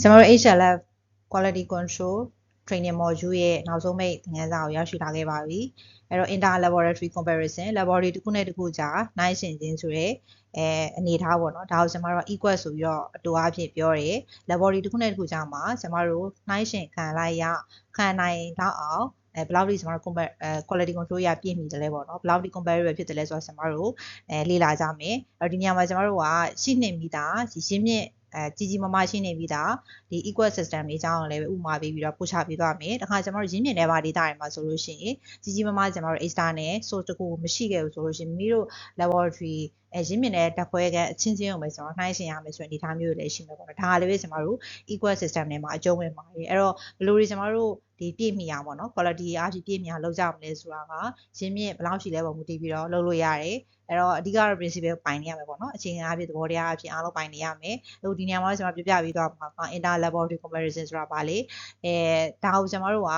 ကျွန်တော်တို့ HLF quality control training module ရဲ့နောက်ဆုံးမိတ်သင်ခန်းစာကိုရောက်ရှိလာခဲ့ပါပြီအဲ့တော့ inter laboratory comparison laboratory တစ်ခုနဲ့တစ်ခုကြားနိုင်ရှင်ခြင်းဆိုရဲအဲအနေထားပေါ့နော်ဒါကိုကျွန်တော်တို့ equal ဆိုပြီးတော့အတူအဖြစ်ပြောတယ် laboratory တစ်ခုနဲ့တစ်ခုကြားမှာကျွန်တော်တို့နိုင်ရှင်ခံလိုက်ရခံနိုင်တော့အောင်အဲဘယ်လောက်ထိကျွန်တော်တို့ compare အဲ quality control ရပြည့်မီတယ်လဲပေါ့နော်ဘယ်လောက်ထိ comparable ဖြစ်တယ်လဲဆိုတော့ကျွန်တော်တို့အဲလေ့လာကြမယ်အဲ့ဒီနေရာမှာကျွန်တော်တို့ကရှိနေမိတာရင်းမြစ် အဲကြီးကြီးမားမားရှိနေပြီးသားဒီ equal system တွေအကြောင်းလည်းပဲဥပမာပေးပြီးတော့ပို့ချပေးသွားမယ်။တခါကျွန်တော်တို့ရင်းမြစ်နယ်ပါ data တွေမှာဆိုလို့ရှိရင်ကြီးကြီးမားမားကျွန်တော်တို့ extra နဲ့ source တခုမရှိခဲ့ဘူးဆိုလို့ရှိရင်မိတို့ laboratory အဲရင်းမြစ်နယ်တက်ခွဲကအချင်းချင်းကိုပဲကျွန်တော်နှိုင်းရှင်ရမယ်ဆိုရင်ဒီထားမျိုးတွေလည်းရှိမှာပေါ့နော်။ဒါကလည်းပဲကျွန်တော်တို့ equal system တွေမှာအကျုံးဝင်ပါတယ်။အဲ့တော့ဘယ်လိုတွေကျွန်တော်တို့ဒီပြည့်မီအောင်ပေါ့နော် quality အားဖြင့်ပြည့်မီအောင်လုပ်ကြမလဲဆိုတာကရင်းမြစ်ဘယ်လောက်ရှိလဲပုံမူတည်ပြီးတော့လုပ်လို့ရတယ်။အဲ့တော့အဓိကတော့ principle ပိုင်နေရမယ်ပေါ့နော်အခြေခံအားဖြင့်သဘောတရားအဖြစ်အားလုံးပိုင်နေရမယ်ဟိုဒီနေရာမှာကျွန်တော်ပြပြပြီးတော့မှာက inter laboratory comparison ဆိုတာပါလေအဲဒါကိုကျွန်တော်တို့က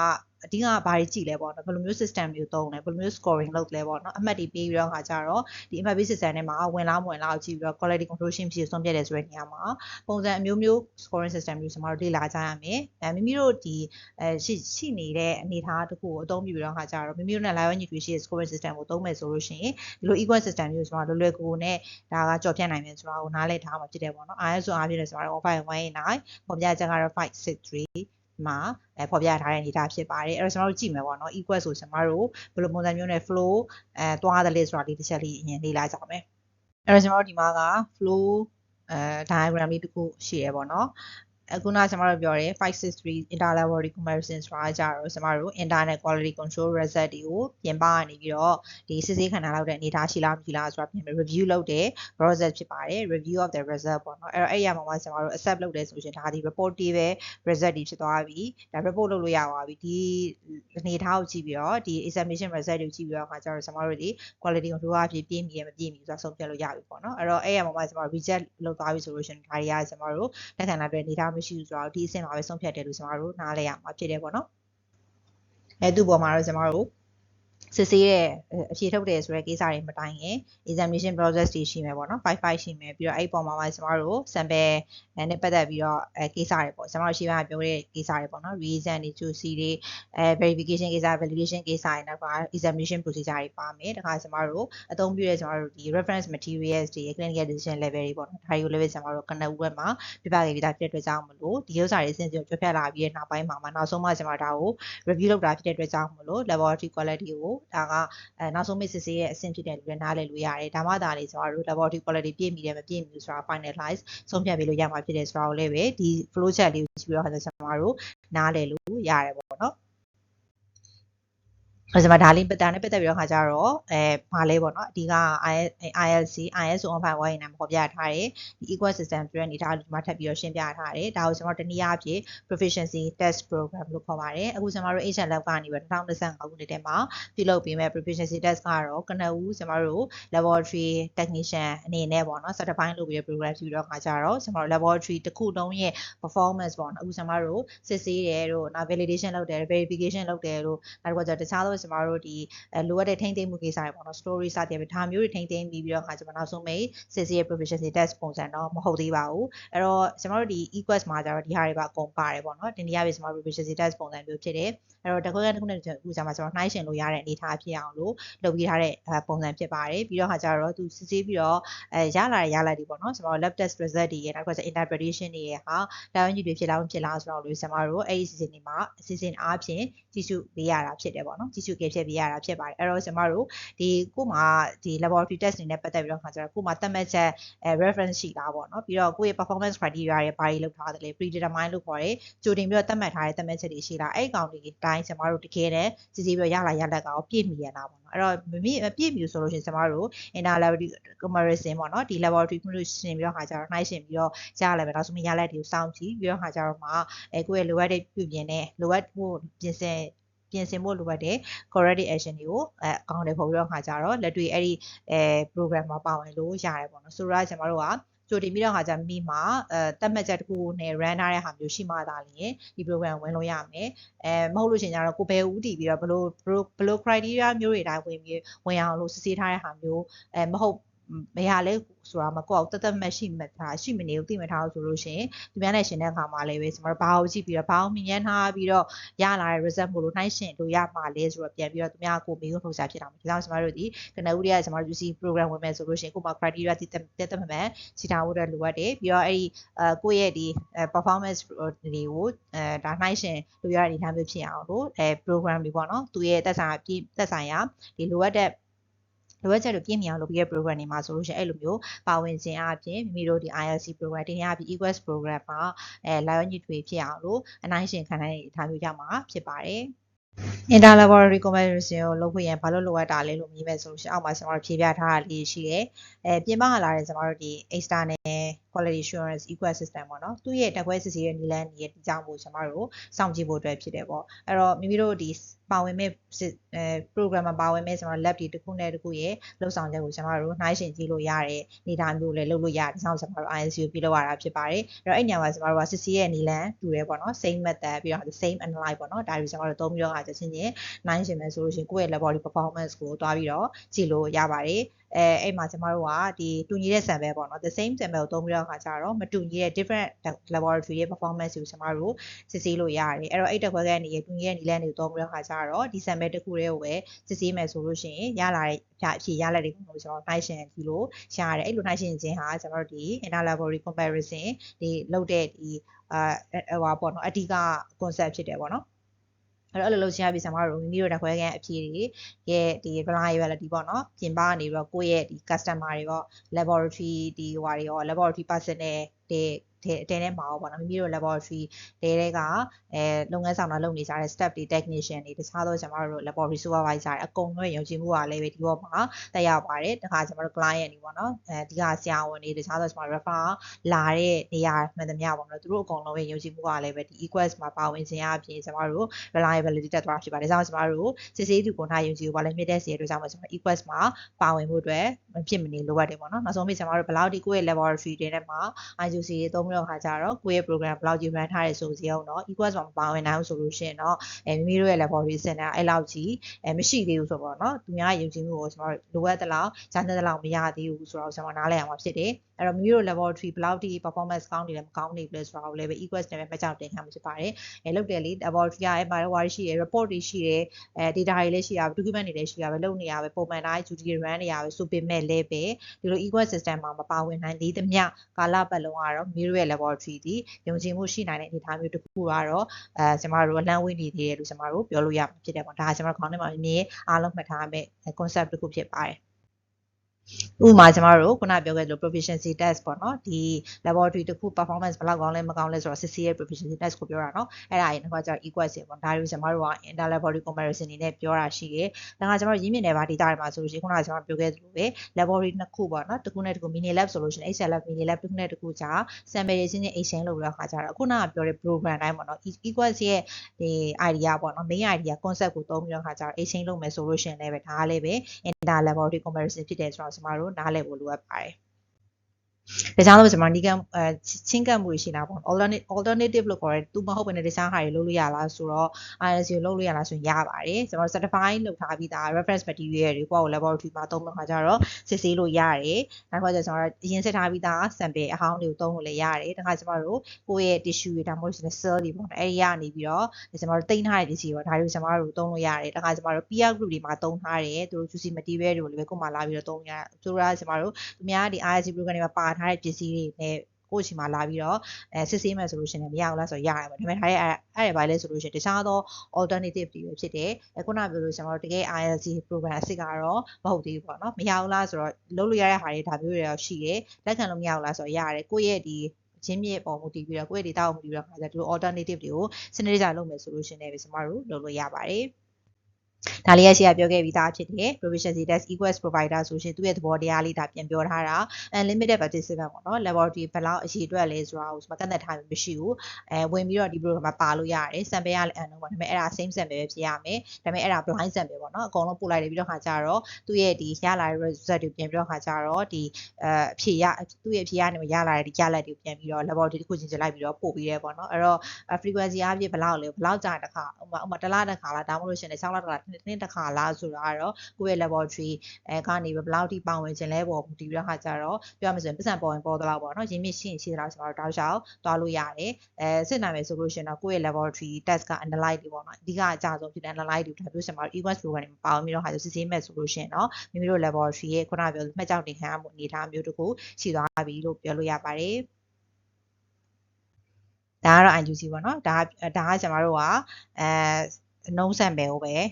အဓိကဘာတွေကြည့်လဲပေါ့နော်ဘယ်လိုမျိုး system မျိုးသုံးလဲဘယ်လိုမျိုး scoring လုပ်လဲပေါ့နော်အမှတ်တွေပေးပြီးတော့ခါကြတော့ဒီအမှတ်ပေး system ထဲမှာဝင်လားမဝင်လားကြည့်ပြီးတော့ quality control ရှင်းဖြစ်ဆုံးဖြတ်တယ်ဆိုတဲ့နေရာမှာပုံစံအမျိုးမျိုး scoring system မျိုးကျွန်တော်တို့လေ့လာကြရမယ်အဲမိမိတို့ဒီအဲရှိရှိနေတဲ့အနေအထားတစ်ခုကိုအသုံးပြုပြီးတော့ခါကြတော့မိမိတို့နဲ့ live entry ရှိတဲ့ scoring system ကိုသုံးမယ်ဆိုလို့ရှိရင်ဒီလို equal system မျိုးကျွန်တော်လွယ်လွယ်ကူကူနဲ့ဒါကကြော်ဖြတ်နိုင်မယ်ဆိုတာကိုနားလည်ထားမှာဖြစ်တယ်ပေါ့နော် ISO အားဖြင့်လည်းကျွန်တော်တို့15189ပုံပြချက်ကတော့563 မှာအဲဖော်ပြထားတဲ့ data ဖြစ်ပါတယ်အဲ့တော့ကျွန်တော်တို့ကြည့်မယ်ပေါ့နော် equal ဆိုကျွန်တော်တို့ဘယ်လိုပုံစံမျိုးနဲ့ flow အဲတွားတယ်လေဆိုတာလေးတစ်ချက်လေးအရင်လေ့လာကြမယ်အဲ့တော့ကျွန်တော်တို့ဒီမှာက flow အဲ diagram လေးတစ်ခုရှိရပေါ့နော် အခုနကျွန်တော်တို့ပြောတယ်563 interlaboratory comparison ဆိုတာကြတော့ကျွန်တော်တို့ internet quality control result တွေကိုပြင်ပကနေပြီးတော့ဒီစစ်ဆေးခံထားလောက်တဲ့အနေအထားရှိလားမရှိလားဆိုတာပြင် review လုပ်တဲ့ result ဖြစ်ပါတယ် review of the result ပေါ့နော်အဲ့တော့အဲ့ရမှာမှကျွန်တော်တို့ accept လုပ်တယ်ဆိုရင်ဒါဒီ report တွေပဲ result တွေဖြစ်သွားပြီဒါ report လုပ်လို့ရပါပြီဒီအနေအထားကိုကြည့်ပြီးတော့ဒီ examination result တွေကိုကြည့်ပြီးတော့အခါကျတော့ကျွန်တော်တို့ဒီ quality control အဖြစ်ပြည့်မီရမပြည့်မီဆိုတာဆုံးဖြတ်လို့ရပြီပေါ့နော်အဲ့တော့အဲ့ရမှာမှကျွန်တော် reject လုပ်သွားပြီဆိုလို့ရှိရင်ဒါတွေကကျွန်တော်တို့လက်ခံလာတဲ့အနေအထားမရှိဘူးဆိုတော့ဒီအဆင့်မှာပဲဆုံးဖြတ်တယ်လို့ကျွန်တော်တို့နားလဲရမှာဖြစ်တယ်ပေါ့နော်အဲသူ့ပေါ်မှာတော့ကျွန်တော်တို့ စစ်ဆေးတဲ့အဖြေထုတ်တယ်ဆိုတဲ့ကိစ္စတွေမတိုင်ခင် examination process တွေရှိမယ်ပေါ့နော်55ရှိမယ်ပြီးတော့အဲ့ဒီပုံမှာမှကျွန်တော်တို့ sample နဲ့ပတ်သက်ပြီးတော့အဲကိစ္စတွေပေါ့ကျွန်တော်တို့ရှေ့ပိုင်းပြောတဲ့ကိစ္စတွေပေါ့နော် reason တွေ choosy တွေအဲ verification ကိစ္စ validation ကိစ္စတွေနောက်က examination procedure တွေပါမယ်တခါကျွန်တော်တို့အသုံးပြုတဲ့ကျွန်တော်တို့ဒီ reference materials တွေ clinical decision level တွေပေါ့နော်ဒါတွေကိုလည်းပဲကျွန်တော်တို့ connect web မှာပြပြခဲ့ပြီးသားဖြစ်တဲ့အတွက်ကြောင့်မလို့ဒီဥစ္စာတွေအဆင့်ချင်းပြပြလာပြီးတဲ့နောက်ပိုင်းမှာမှနောက်ဆုံးမှကျွန်တော်ဒါကို review လုပ်တာဖြစ်တဲ့အတွက်ကြောင့်မလို့ laboratory quality ကိုဒါကအဲနောက်ဆုံးမိတ်စစ်ဆေးရဲ့အဆင့်ဖြစ်တဲ့လူတွေနားလည်လို့ရတယ်ဒါမှသာလေကျွန်တော်တို့ laboratory quality ပြည့်မီတယ်မပြည့်မီဘူးဆိုတာ finalize ဆုံးဖြတ်ပေးလို့ရမှာဖြစ်တယ်ဆိုတာကိုလည်းပဲဒီ flow chart လေးကိုကြည့်ပြီးတော့ကျွန်တော်တို့နားလည်လို့ရတယ်ပေါ့နော်အဲ ဆိုမှဒါလေးဒါနဲ့ပတ်သက်ပြီးတော့ခါကြတော့အဲဘာလဲပေါ့နော်အဓိက ILC ISO on file ဝိုင်းနေမှာပေါ်ပြထားတယ်ဒီ equal system ဆိုတဲ့အနေထားဒီမှာထပ်ပြီးတော့ရှင်းပြထားတယ်ဒါကိုကျွန်တော်တနည်းအားဖြင့် proficiency test program လို့ခေါ်ပါတယ်အခုကျွန်တော်တို့ HL lab ကနေပြီး2025ခုနှစ်ထဲမှာပြုလုပ်ပေးမဲ့ proficiency test ကတော့ကနဦးကျွန်တော်တို့ laboratory technician အနေနဲ့ပေါ့နော် certify လုပ်ပြီး program ပြုတော့ခါကြတော့ကျွန်တော်တို့ laboratory တစ်ခုလုံးရဲ့ performance ပေါ့နော်အခုကျွန်တော်တို့စစ်ဆေးတယ်တို့နောက် validation လုပ်တယ် verification လုပ်တယ်တို့နောက်တစ်ခါကျတခြားသောကျမတို့ဒီလိုအပ်တဲ့ထိန်းသိမ်းမှုကိစ္စတွေပေါ့နော် story စတဲ့ဒါမျိုးတွေထိန်းသိမ်းပြီးပြီးတော့ခါကျမနောက်ဆုံးမိတ်စစ်စီရဲ့ proficiency test ပုံစံတော့မဟုတ်သေးပါဘူးအဲ့တော့ကျမတို့ဒီ equals မှာကျတော့ဒီဟာတွေပါအကုန်ပါတယ်ပေါ့နော်တင်ပြရပြီကျမတို့ proficiency test ပုံစံမျိုးဖြစ်တယ်အဲ့တော့တစ်ခုတစ်ခုနဲ့အခုကျမှကျမနှိုင်းရှင်လို့ရတဲ့အနေအထားဖြစ်အောင်လို့လုပ်ပြီးထားတဲ့ပုံစံဖြစ်ပါတယ်ပြီးတော့ခါကျတော့သူစစ်ဆေးပြီးတော့အဲရလာတဲ့ရလာတွေပေါ့နော်ကျမတို့ lab test result တွေရဲ့နောက်ကကျ interpretation တွေရဲ့ဟာတာဝန်ကြီးတွေဖြစ်လားမဖြစ်လားဆိုတော့လို့ကျမတို့အဲ့ဒီ season တွေမှာ season အားဖြင့်ကြည့်ရှုပေးရတာဖြစ်တယ်ပေါ့နော်ကြည့်ရှုခဲ့ဖြစ်ပေးရတာဖြစ်ပါတယ်အဲ့တော့ကျမတို့ဒီကို့မှာဒီ laboratory test တွေနဲ့ပတ်သက်ပြီးတော့ခါကျတော့ကို့မှာသတ်မှတ်ချက်အဲ reference ရှိတာပေါ့နော်ပြီးတော့ကိုယ့်ရဲ့ performance criteria တွေဘာတွေလောက်ထားတယ်လဲ predetermine လို့ခေါ်တယ်ကြိုတင်ပြီးတော့သတ်မှတ်ထားတဲ့သတ်မှတ်ချက်တွေရှိလားအဲ့ကောင်တွေတိုင်းကျမတို့တကယ်နဲ့စီစီပြီးတော့ရလာရလက်ကရောပြည့်မီရတာပေါ့နော်အဲ့တော့မပြည့်ပြည့်မီဆိုလို့ရှိရင်ကျမတို့ inter laboratory comparison ပေါ့နော်ဒီ laboratory မှုလို့ရှင်ပြီးတော့ခါကျတော့နှိုင်းရှင်ပြီးတော့ကြားလာမယ်နောက်ဆုံးရလက်တွေကိုစောင့်ကြည့်ပြီးတော့ခါကျတော့မှအဲကိုယ့်ရဲ့လိုအပ်တဲ့ပြုပြင်တဲ့လိုအပ်ဖို့ပြင်ဆင် ပြင်ဆင်ဖို့လိုအပ်တဲ့ corrective action တွေကိုအဲအကောင့်တွေပေါ်ပြီးတော့ခါကြတော့လက်တွေ့အဲ့ဒီအဲ program မှာပါဝင်လို့ရတယ်ပေါ့နော်ဆိုတော့ကျွန်တော်တို့ကကြိုတင်ပြီးတော့ခါကြမိမှာအဲတက်မှတ်ချက်တစ်ခုနဲ့ run ထားတဲ့ဟာမျိုးရှိမှသာလျှင်ဒီ program ဝင်လို့ရမယ်အဲမဟုတ်လို့ရှိရင်ကျတော့ကိုဘယ်ဦးတည်ပြီးတော့ဘလို့ဘလို့ criteria မျိုးတွေတိုင်းဝင်ပြီးဝင်အောင်လို့စစ်ဆေးထားတဲ့ဟာမျိုးအဲမဟုတ် ဘယ်ဟာလဲဆိုတာမကောက်တသက်မှတ်ရှိမှတ်ထားရှိမနေဘူးသိမှတ်ထားလို့ဆိုလို့ရှိရင်သူများနဲ့ရှင်တဲ့အခါမှာလည်းပဲကျွန်တော်တို့ဘာကိုကြည့်ပြီးတော့ဘာကိုမြင်ရထားပြီးတော့ရလာတဲ့ result မို့လို့နှိုင်းရှင်လို့ရမှာလဲဆိုတော့ပြန်ပြီးတော့သူများကိုမေးခွန်းထုတ်စားဖြစ်တာမှာဒါကြောင့်ကျွန်တော်တို့ဒီကနဦးတွေကကျွန်တော်တို့ UC program ဝင်မယ်ဆိုလို့ရှိရင်ကိုယ်မှာ criteria တည်တက်တက်မှတ်မှန်စီထားဖို့အတွက်လိုအပ်တယ်ပြီးတော့အဲ့ဒီအဲကိုယ့်ရဲ့ဒီ performance တွေကိုအဲဒါနှိုင်းရှင်လို့ရတဲ့အနေအထားမျိုးဖြစ်အောင်လို့အဲ program တွေပေါ့နော်သူရဲ့သက်ဆိုင်ရာသက်ဆိုင်ရာဒီလိုအပ်တဲ့ လိုအပ်ချက်တွေပြည့်မီအောင်လုပ်ပြီးတဲ့ program တွေမှာဆိုလို့ရှိရင်အဲ့လိုမျိုးပါဝင်ခြင်းအပြင်မိမိတို့ဒီ ILC program တင်ရပြီး EQUEST program မှာအဲ lion ညစ်တွေဖြစ်အောင်လို့အနိုင်ရှင်ခံနိုင်တဲ့အထားမျိုးကြမှာဖြစ်ပါတယ် inter laboratory comparison ကိုလုပ်ဖို့ရန်ဘာလို့လိုအပ်တာလဲလို့မြင်မဲ့ဆိုလို့ရှိရင်အောက်မှာကျွန်တော်တို့ဖြေပြထားတာလေးရှိတယ်။အဲပြင်ပကလာတဲ့ကျွန်တော်တို့ဒီ external quality assurance ecosystem ပေါ့နော်။သူ့ရဲ့တက်ခွဲစစ်ဆေးရဲ့နည်းလမ်းတွေရဲ့ဒီကြောင့်မို့ကျွန်တော်တို့စောင့်ကြည့်ဖို့အတွက်ဖြစ်တယ်ပေါ့။အဲ့တော့မိမိတို့ဒီပါဝင်မဲ့အဲ program မှာပါဝင်မဲ့ကျွန်တော် lab တွေတစ်ခုနဲ့တစ်ခုရဲ့လှုပ်ဆောင်ချက်ကိုကျွန်တော်တို့နှိုင်းယှဉ်ကြည့်လို့ရတဲ့နေသားမျိုးလည်းလုပ်လို့ရတယ်။ဒါကြောင့်ကျွန်တော်တို့ INC ကိုပြုလုပ်ရတာဖြစ်ပါတယ်။အဲ့တော့အဲ့ညမှာကျွန်တော်တို့ကစစ်ဆေးရဲ့နည်းလမ်းတူတယ်ပေါ့နော် same method ပြီးတော့ same analyze ပေါ့နော်ဒါတွေကျွန်တော်တို့သုံးပြီးတော့ကချင်းချင်းနိုင်ရှင်မယ်ဆိုလို့ရှိရင်ကိုယ့်ရဲ့ laboratory performance ကိုတွားပြီးတော့ကြည့်လို့ရပါတယ် အဲအဲ့မှာကျမတို့ကဒီတူညီတဲ့ sample ပေါ့နော် the same sample ကိုသုံးပြီးတော့ခါကြတော့မတူညီတဲ့ different laboratory ရဲ့ performance ကိုကျမတို့စစ်ဆေးလို့ရတယ်အဲ့တော့အဲ့တက်ခွဲကနေတူညီတဲ့နည်းလမ်းတွေကိုသုံးပြီးတော့ခါကြတော့ဒီ sample တစ်ခုတည်းကိုပဲစစ်ဆေးမယ်ဆိုလို့ရှိရင်ရလာတဲ့အဖြေအဖြေရလက်တွေကိုကျွန်တော်နှိုင်းရှင်ကြည့်လို့ရတယ်အဲ့လိုနှိုင်းရှင်ခြင်းဟာကျွန်တော်တို့ဒီ inter laboratory comparison ဒီလုပ်တဲ့ဒီအာဟိုပါပေါ့နော်အဓိက concept ဖြစ်တယ်ပေါ့နော် အဲ့တော့အဲ့လိုလုပ်ချင်ရပြီဆံမတို့မိမိတို့တက်ခွဲကန်အဖြစ်တွေရဲ့ဒီ reliability ပေါ့နော်ပြင်ပကနေပြီးတော့ကိုယ့်ရဲ့ဒီ customer တွေပေါ့ laboratory ဒီဟိုဟာတွေရော laboratory personnel တွေ တဲ့တဲထဲမှာပေါ့နော်မိမိတို့ laboratory တဲတွေကအဲလုပ်ငန်းဆောင်တာလုပ်နေကြတဲ့ staff တွေ technician တွေတခြားသောကျွန်တော်တို့ laboratory supervisor တွေအကုန်လုံးယုံကြည်မှုကလည်းပဲဒီဘောမှာတက်ရောက်ပါတယ်တခါကျွန်တော်တို့ client တွေပေါ့နော်အဲဒီကဆရာဝန်တွေတခြားသောကျွန်တော် refer လာတဲ့နေရာမှန်သမျှပေါ့နော်သူတို့အကုန်လုံးရဲ့ယုံကြည်မှုကလည်းပဲဒီ equals မှာပါဝင်ခြင်းအပြင်ကျွန်တော်တို့ reliability တက်သွားဖြစ်ပါတယ်ဒါကြောင့်ကျွန်တော်တို့စစ်ဆေးသူကိုထားယုံကြည်ကိုလည်းမြင့်တဲ့စီရဲ့အတွက်ကြောင့်ကျွန်တော် equals မှာပါဝင်မှုအတွက်မဖြစ်မနေလိုအပ်တယ်ပေါ့နော်နောက်ဆုံးပြီးကျွန်တော်တို့ဘယ်လောက်ဒီကိုယ့်ရဲ့ laboratory တွေထဲမှာ IUC တွေသုံးပြီးတော့ခါကြတော့ကိုယ့်ရဲ့ program ဘယ်လောက်ကြီး run ထားရဲဆိုစီအောင်တော့ equals မှာမပါဝင်နိုင်ဘူးဆိုလို့ရှိရင်တော့အဲမိမိတို့ရဲ့ laboratory center အဲ့လောက်ကြီးအဲမရှိသေးဘူးဆိုတော့เนาะသူများယုံကြည်မှုကိုကျွန်တော်လိုအပ်သလောက်ဂျာနယ်သလောက်မရသေးဘူးဆိုတော့ကျွန်တော်နားလည်အောင်ပါဖြစ်တယ်အဲ့တော့မိမိတို့ laboratory ဘယ်လောက်ထိ performance ကောင်းနေလဲမကောင်းနေဘူးလဲဆိုတော့လည်းပဲ equals နဲ့ပဲမှတ်ကြောက်တင်ခံမှာဖြစ်ပါတယ်အဲလုပ်တယ်လေ laboratory ကအဲ့မှာဝါရီရှိတယ် report တွေရှိတယ်အဲ data တွေလည်းရှိရပါ document တွေလည်းရှိရပါလုပ်နေရပဲပုံမှန်တိုင်း duty run နေရပဲဆိုပေမဲ့လည်းပဲဒီလို equal system မှာမပါဝင်နိုင်သေးသမျှကာလပတ်လုံးကတော့မိမိတို့ ့ရဲ့ laboratory ဒီယုံကြည်မှုရှိနိုင်တဲ့အနေအထားမျိုးတစ်ခုကတော့အဲကျမတို့လမ်းဝေးနေသေးတယ်လို့ကျမတို့ပြောလို့ရမှာဖြစ်တယ်ပေါ့ဒါကကျမတို့ခေါင်းထဲမှာအမြင်အားလုံးမှတ်ထားရမယ့် concept တစ်ခုဖြစ်ပါတယ် ဥပမာကျမတို့ခုနပြောခဲ့သလို proficiency test ပေါ့နော်ဒီ laboratory တစ်ခု performance ဘယ်လောက်ကောင်းလဲမကောင်းလဲဆိုတော့ CC ရဲ့ proficiency test ကိုပြောတာနော်အဲ့ဒါရင်တော့ကျတော့ equal စီပေါ့ဒါတွေကျမတို့က inter laboratory comparison နေနဲ့ပြောတာရှိတယ်ဒါကကျမတို့ရင်းမြစ်နယ်ပါ data တွေမှာဆိုလို့ရှိရင်ခုနကကျမပြောခဲ့သလိုပဲ laboratory နှစ်ခုပေါ့နော်တစ်ခုနဲ့တစ်ခု mini lab ဆိုလို့ရှိရင် HL lab mini lab တစ်ခုနဲ့တစ်ခုကြာ sample ရေးချင်းချင်း exchange လုပ်ပြီးတော့ခါကြတော့ခုနကပြောတဲ့ program တိုင်းပေါ့နော် equal စီရဲ့ဒီ idea ပေါ့နော် main idea concept ကိုသုံးပြီးတော့ခါကြတော့ exchange လုပ်မယ်ဆိုလို့ရှိရင်လည်းပဲဒါကလည်းပဲ inter laboratory comparison ဖြစ်တယ်ဆိုတော့ကျမတို့နားလည်ဖို့လိုအပ်ပါတယ် ဒါကြောင့်လို့ကျွန်တော်နီးကအဲချင်းကပ်မှုရှိတာပေါ့ alternate alternative လို့ခေါ်တယ်သူမဟုတ်ဘဲနဲ့တခြားဟာတွေလုပ်လို့ရလားဆိုတော့ IRC ကိုလုပ်လို့ရလားဆိုရင်ရပါတယ်ကျွန်တော် certify လုပ်ထားပြီးသား reference material တွေကိုယ့်ကို laboratory မှာသုံးလို့ခါကြတော့စစ်ဆေးလို့ရတယ်နောက်တစ်ခါကျကျွန်တော်အရင်စစ်ထားပြီးသား sample အဟောင်းတွေကိုသုံးလို့လည်းရတယ်တခါကျွန်တော်တို့ကိုယ့်ရဲ့ tissue တွေဒါမှမဟုတ်ရှင် cell တွေပေါ့အဲဒီကနေပြီးတော့ကျွန်တော်တို့တင်ထားတဲ့ပစ္စည်းပေါ့ဒါတွေကိုကျွန်တော်တို့သုံးလို့ရတယ်တခါကျွန်တော်တို့ peer group တွေမှာသုံးထားတယ်သူတို့ juicy material တွေကိုလည်းကိုယ်မှလာပြီးတော့သုံးရသူတို့ကကျွန်တော်တို့သူများဒီ IRC program တွေမှာပါထားတဲ့ပစ္စည်းတွေနဲ့ကိုယ့်ချီမှာလာပြီးတော့အဲစစ်ဆေးမယ်ဆိုလို့ရှိရင်မရဘူးလားဆိုတော့ရတယ်ပေါ့ဒါပေမဲ့ဒါရဲ့အဲ့အဲ့ဘာလဲဆိုလို့ရှိရင်တခြားသော alternative တွေပဲဖြစ်တယ်အခုနပြောလို့ကျွန်တော်တို့တကယ် ILC program အစ်စ်ကတော့မဟုတ်သေးဘူးပေါ့နော်မရဘူးလားဆိုတော့လုပ်လို့ရတဲ့ဟာတွေဒါမျိုးတွေတော့ရှိတယ်လက်ခံလို့မရဘူးလားဆိုတော့ရတယ်ကိုယ့်ရဲ့ဒီချင်းမြစ်ပေါ်မူတည်ပြီးတော့ကိုယ့်ရဲ့ data ကိုမူတည်ပြီးတော့ခါကြတယ်ဒီ alternative တွေကိုစနစ်တကျလုပ်မယ်ဆိုလို့ရှိရင်လည်းကျွန်တော်တို့လုပ်လို့ရပါတယ် ဒါလေးရရှိရပြောခဲ့ပြီးသားဖြစ်တယ် proficiency test equals provider ဆိုရှင်သူ့ရဲ့သဘောတရားလေးဒါပြန်ပြောထားတာ unlimited participant ပေါ့နော် laboratory ဘယ်လောက်အရှိအတွက်လဲဆိုတာကိုမကန့်သက်ထားမရှိဘူးအဲဝင်ပြီးတော့ဒီ program မှာပါလို့ရတယ် sample ရလည်းအန်တော့ပေါ့ဒါပေမဲ့အဲ့ဒါ same sample ပဲဖြစ်ရမယ်ဒါပေမဲ့အဲ့ဒါ blind sample ပေါ့နော်အကုန်လုံးပို့လိုက်တယ်ပြီးတော့ခါကြတော့သူ့ရဲ့ဒီရလာတဲ့ result တွေပြန်ပြီးတော့ခါကြတော့ဒီအဲအဖြေရသူ့ရဲ့အဖြေရနေရလာတဲ့ဒီရလက်တွေပြန်ပြီးတော့ laboratory တစ်ခုချင်းချင်းလိုက်ပြီးတော့ပို့ပြီးရဲပေါ့နော်အဲ့တော့ frequency အပြည့်ဘယ်လောက်လဲဘယ်လောက်ကြာတစ်ခါဥပမာဥပမာတစ်လတစ်ခါလားဒါမှမဟုတ်ရှင်လည်း6လတစ်ခါတစ်နှစ်နှစ်တစ်ခါလားဆိုတာကတော့ကိုယ့်ရဲ့ laboratory အဲကနေဘယ်လောက်ထိပါဝင်ခြင်းလဲပေါ့ဒီပြီးတော့ခါကျတော့ပြောရမယ်ဆိုရင်ပတ်စံပေါ်ရင်ပေါ်သလောက်ပေါ့နော်ရင်းမြစ်ရှိရင်ရှိသလောက်ကျွန်တော်တို့တောက်လျှောက်သွားလို့ရတယ်အဲစစ်နိုင်မယ်ဆိုလို့ရှိရင်တော့ကိုယ့်ရဲ့ laboratory test က analyte တွေပေါ့နော်အဓိကအကြဆုံးဖြစ်တဲ့ analyte တွေဒါပြောကျွန်တော်တို့ EQUS program တွေမှာပါဝင်ပြီးတော့ခါကျစစ်ဆေးမဲ့ဆိုလို့ရှိရင်တော့မိမိတို့ laboratory ရဲ့ခုနပြောမှတ်ကြောက်တင်ခံရမှုအနေအထားမျိုးတစ်ခုရှိသွားပြီလို့ပြောလို့ရပါတယ်ဒါကတော့ IUC ပေါ့နော်ဒါဒါကကျွန်တော်တို့ကအဲနှုံးဆန်ပဲကိုပဲအဲ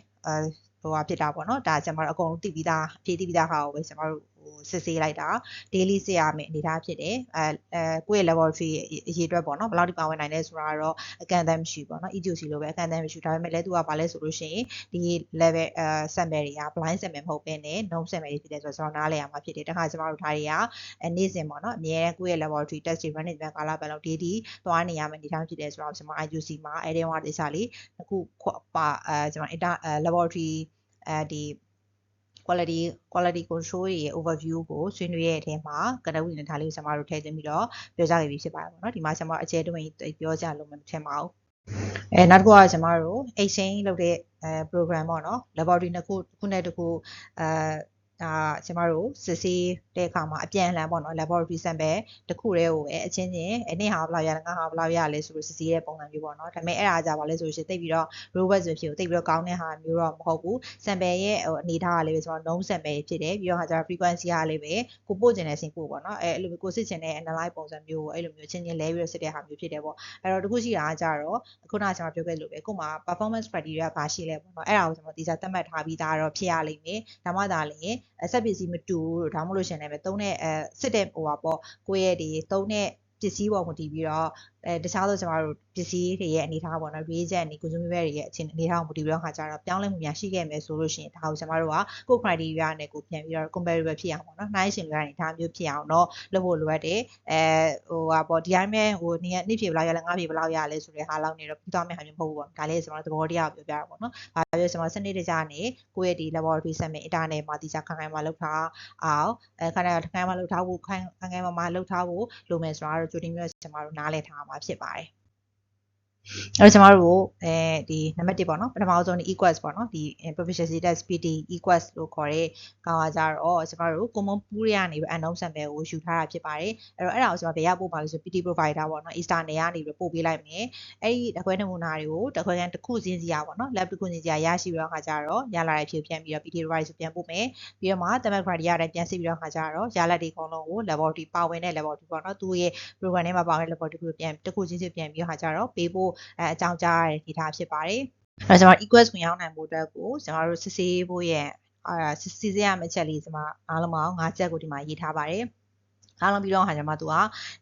ဟိုဟာဖြစ်တာပေါ့နော်ဒါကျွန်တော်တို့အကုန်လုံးသိပြီးသားအဖြေသိပြီးသားဟာကိုပဲကျွန်တော်တို့ ဟိုစစ်ဆေးလိုက်တာ daily စစ်ရမယ့်အနေအထားဖြစ်တယ်အဲအဲကိုယ့်ရဲ့ laboratory အရေးအတွက်ပေါ့နော်ဘယ်လောက်ထိပါဝင်နိုင်လဲဆိုတာတော့အကန့်အသတ်မရှိဘူးပေါ့နော် ETOC လိုပဲအကန့်အသတ်မရှိဘူးဒါပေမဲ့လည်းသူကဘာလဲဆိုလို့ရှိရင်ဒီ level အဲ sample တွေက blind sample မဟုတ်ဘဲနဲ့ non sample တွေဖြစ်တယ်ဆိုတော့ကျွန်တော်နားလည်ရမှာဖြစ်တယ်တခါကျွန်တော်တို့ဒါတွေကအဲနေ့စဉ်ပေါ့နော်အများကိုယ့်ရဲ့ laboratory test တွေ management ကာလပတ်လောက် daily သွားနေရမယ့်အနေအထားဖြစ်တယ်ဆိုတော့ကျွန်တော် IUC မှာအဲဒီဟောဒီစားလေးအခုပါအဲကျွန်တော် laboratory အဲဒီ quality quality control ရဲ့ overview ကိုဆွေးနွေးရတဲ့အထဲမှာကနဝိနထားလေးကိုကျွန်တော်တို့ထည့်သွင်းပြီးတော့ပြောကြခဲ့ပြီးဖြစ်ပါတယ်ပေါ့နော်ဒီမှာကျွန်တော်အခြေတွင်ပြောကြလို့မထင်ပါဘူးအဲနောက်တစ်ခုကကျွန်တော်တို့ exchange လုပ်တဲ့အဲ program ပေါ့နော် laboratory နှစ်ခုခုနဲ့တစ်ခုအဲ ဒါကျမတို့စစ်ဆေးတဲ့အခါမှာအပြန်အလှန်ပေါ့နော် laboratory sample တစ်ခုတည်းကိုပဲအချင်းချင်းအနည်းဟာဘယ်လောက်ရလဲငါဟာဘယ်လောက်ရလဲဆိုပြီးစစ်ဆေးတဲ့ပုံစံမျိုးပေါ့နော်ဒါပေမဲ့အဲ့ဒါကြပါလဲဆိုရှင်တိတ်ပြီးတော့ robot ဆိုဖြစ်ကိုတိတ်ပြီးတော့ကောင်းတဲ့ဟာမျိုးတော့မဟုတ်ဘူး sample ရဲ့ဟိုအနေထားကလေးပဲကျွန်တော် known sample ဖြစ်တယ်ပြီးတော့ဟာကျတော့ frequency ကလေးပဲကိုပို့ကျင်တဲ့စင်ပို့ပေါ့နော်အဲ့လိုမျိုးကိုစစ်ကျင်တဲ့ analyze ပုံစံမျိုးကိုအဲ့လိုမျိုးချင်းချင်းလဲပြီးတော့စစ်တဲ့ဟာမျိုးဖြစ်တယ်ပေါ့အဲ့တော့တခုရှိတာကကြတော့ခုနကကျွန်တော်ပြောခဲ့လို့ပဲကို့မှာ performance criteria ဘာရှိလဲပေါ့နော်အဲ့ဒါကိုကျွန်တော်ဒီစားသတ်မှတ်ထားပြီးသားတော့ဖြစ်ရလိမ့်မယ်ဒါမှသာလျှင် ဆက်ပစ္စည်းမတူလို့ဒါမှမဟုတ်လို့ရှင်လည်းပဲသုံးတဲ့အဲစစ်တဲ့ဟိုပါပေါ့ကိုယ့်ရဲ့ဒီသုံးတဲ့ပစ္စည်းပေါ်မူတည်ပြီးတော့ အဲတခြားသောကျွန်တော်တို့ပစ္စည်းတွေရဲ့အနေအထားပေါ့နော် reagent တွေ consumable တွေရဲ့အခြေအနေထားကိုမူတည်ပြီးတော့ခါကြတော့ပြောင်းလဲမှုများရှိခဲ့မယ်ဆိုလို့ရှိရင်ဒါကိုကျွန်တော်တို့ကကို criteria နဲ့ကိုပြန်ပြီးတော့ comparable ဖြစ်အောင်ပေါ့နော်နှိုင်းယှဉ်လို့ရတဲ့အနေအထားမျိုးဖြစ်အောင်တော့လုပ်ဖို့လိုအပ်တယ်အဲဟိုဟာပေါ့ဒီတိုင်းပဲဟိုနေနေ့ဖြေဘယ်လောက်ရလဲငါးဖြေဘယ်လောက်ရလဲဆိုတဲ့ဟာလောက်နေတော့ပြီးသွားမယ့်ဟာမျိုးမဟုတ်ဘူးပေါ့ဒါလေးကျွန်တော်သဘောတရားကိုပြောပြတာပေါ့နော်ဘာပြောကျွန်တော်စနစ်တကျနေကိုယ့်ရဲ့ဒီ laboratory sample internet မှာဒီစားခိုင်ခိုင်မှာလုပ်ထားအောင်အဲခဏခဏမှာလုပ်ထားဖို့ခိုင်ခိုင်ခိုင်မှာလုပ်ထားဖို့လိုမယ်ဆိုတာတော့ကြိုတင်ပြီးတော့ကျွန်တော်တို့နားလည်ထားမှာဖြစ်ပါတယ် အဲ့တော့ကျမတို့အဲဒီနံပါတ်1ပေါ့နော်ပထမဆုံးဒီ equals ပေါ့နော်ဒီ proficiency test PT equals လို့ခေါ်တဲ့ကောင်ကကြတော့ကျမတို့ common pool ရနေပြီး unknown sample ကိုယူထားတာဖြစ်ပါတယ်အဲ့တော့အဲ့ဒါကိုကျမဘယ်ရပို့ပါလဲဆို PT provider ပေါ့နော် Easter နေကနေပြီးပို့ပေးလိုက်မယ်အဲ့ဒီတခွဲနမူနာတွေကိုတခွဲကန်တစ်ခုချင်းစီရပေါ့နော် lab တစ်ခုချင်းစီရရရှိပြီးတော့ခါကြတော့ရလာတဲ့ဖြေပြန်ပြီးတော့ PT provider ဆိုပြန်ပို့မယ်ပြီးတော့မှ thermal criteria တိုင်းပြန်စစ်ပြီးတော့ခါကြတော့ရလာတဲ့အကုန်လုံးကို laboratory ပါဝင်တဲ့ laboratory ပေါ့နော်သူရဲ့ program ထဲမှာပါဝင်တဲ့ laboratory ကိုပြန်တစ်ခုချင်းစီပြန်ပြီးတော့ခါကြတော့ပေးဖို့အဲအကြောင်းကြားရတဲ့ဒေတာဖြစ်ပါတယ်။အဲကျွန်တော် equals ဝင်ရောက်နိုင်ဖို့အတွက်ကိုကျွန်တော်တို့စစ်ဆေးဖို့ရဲ့အာစစ်ဆေးရမယ့်ချက်လေးကျွန်မအားလုံးပေါင်း၅ချက်ကိုဒီမှာရေးထားပါတယ်။ အားလုံးပြီးတော့ဟာကျမသူက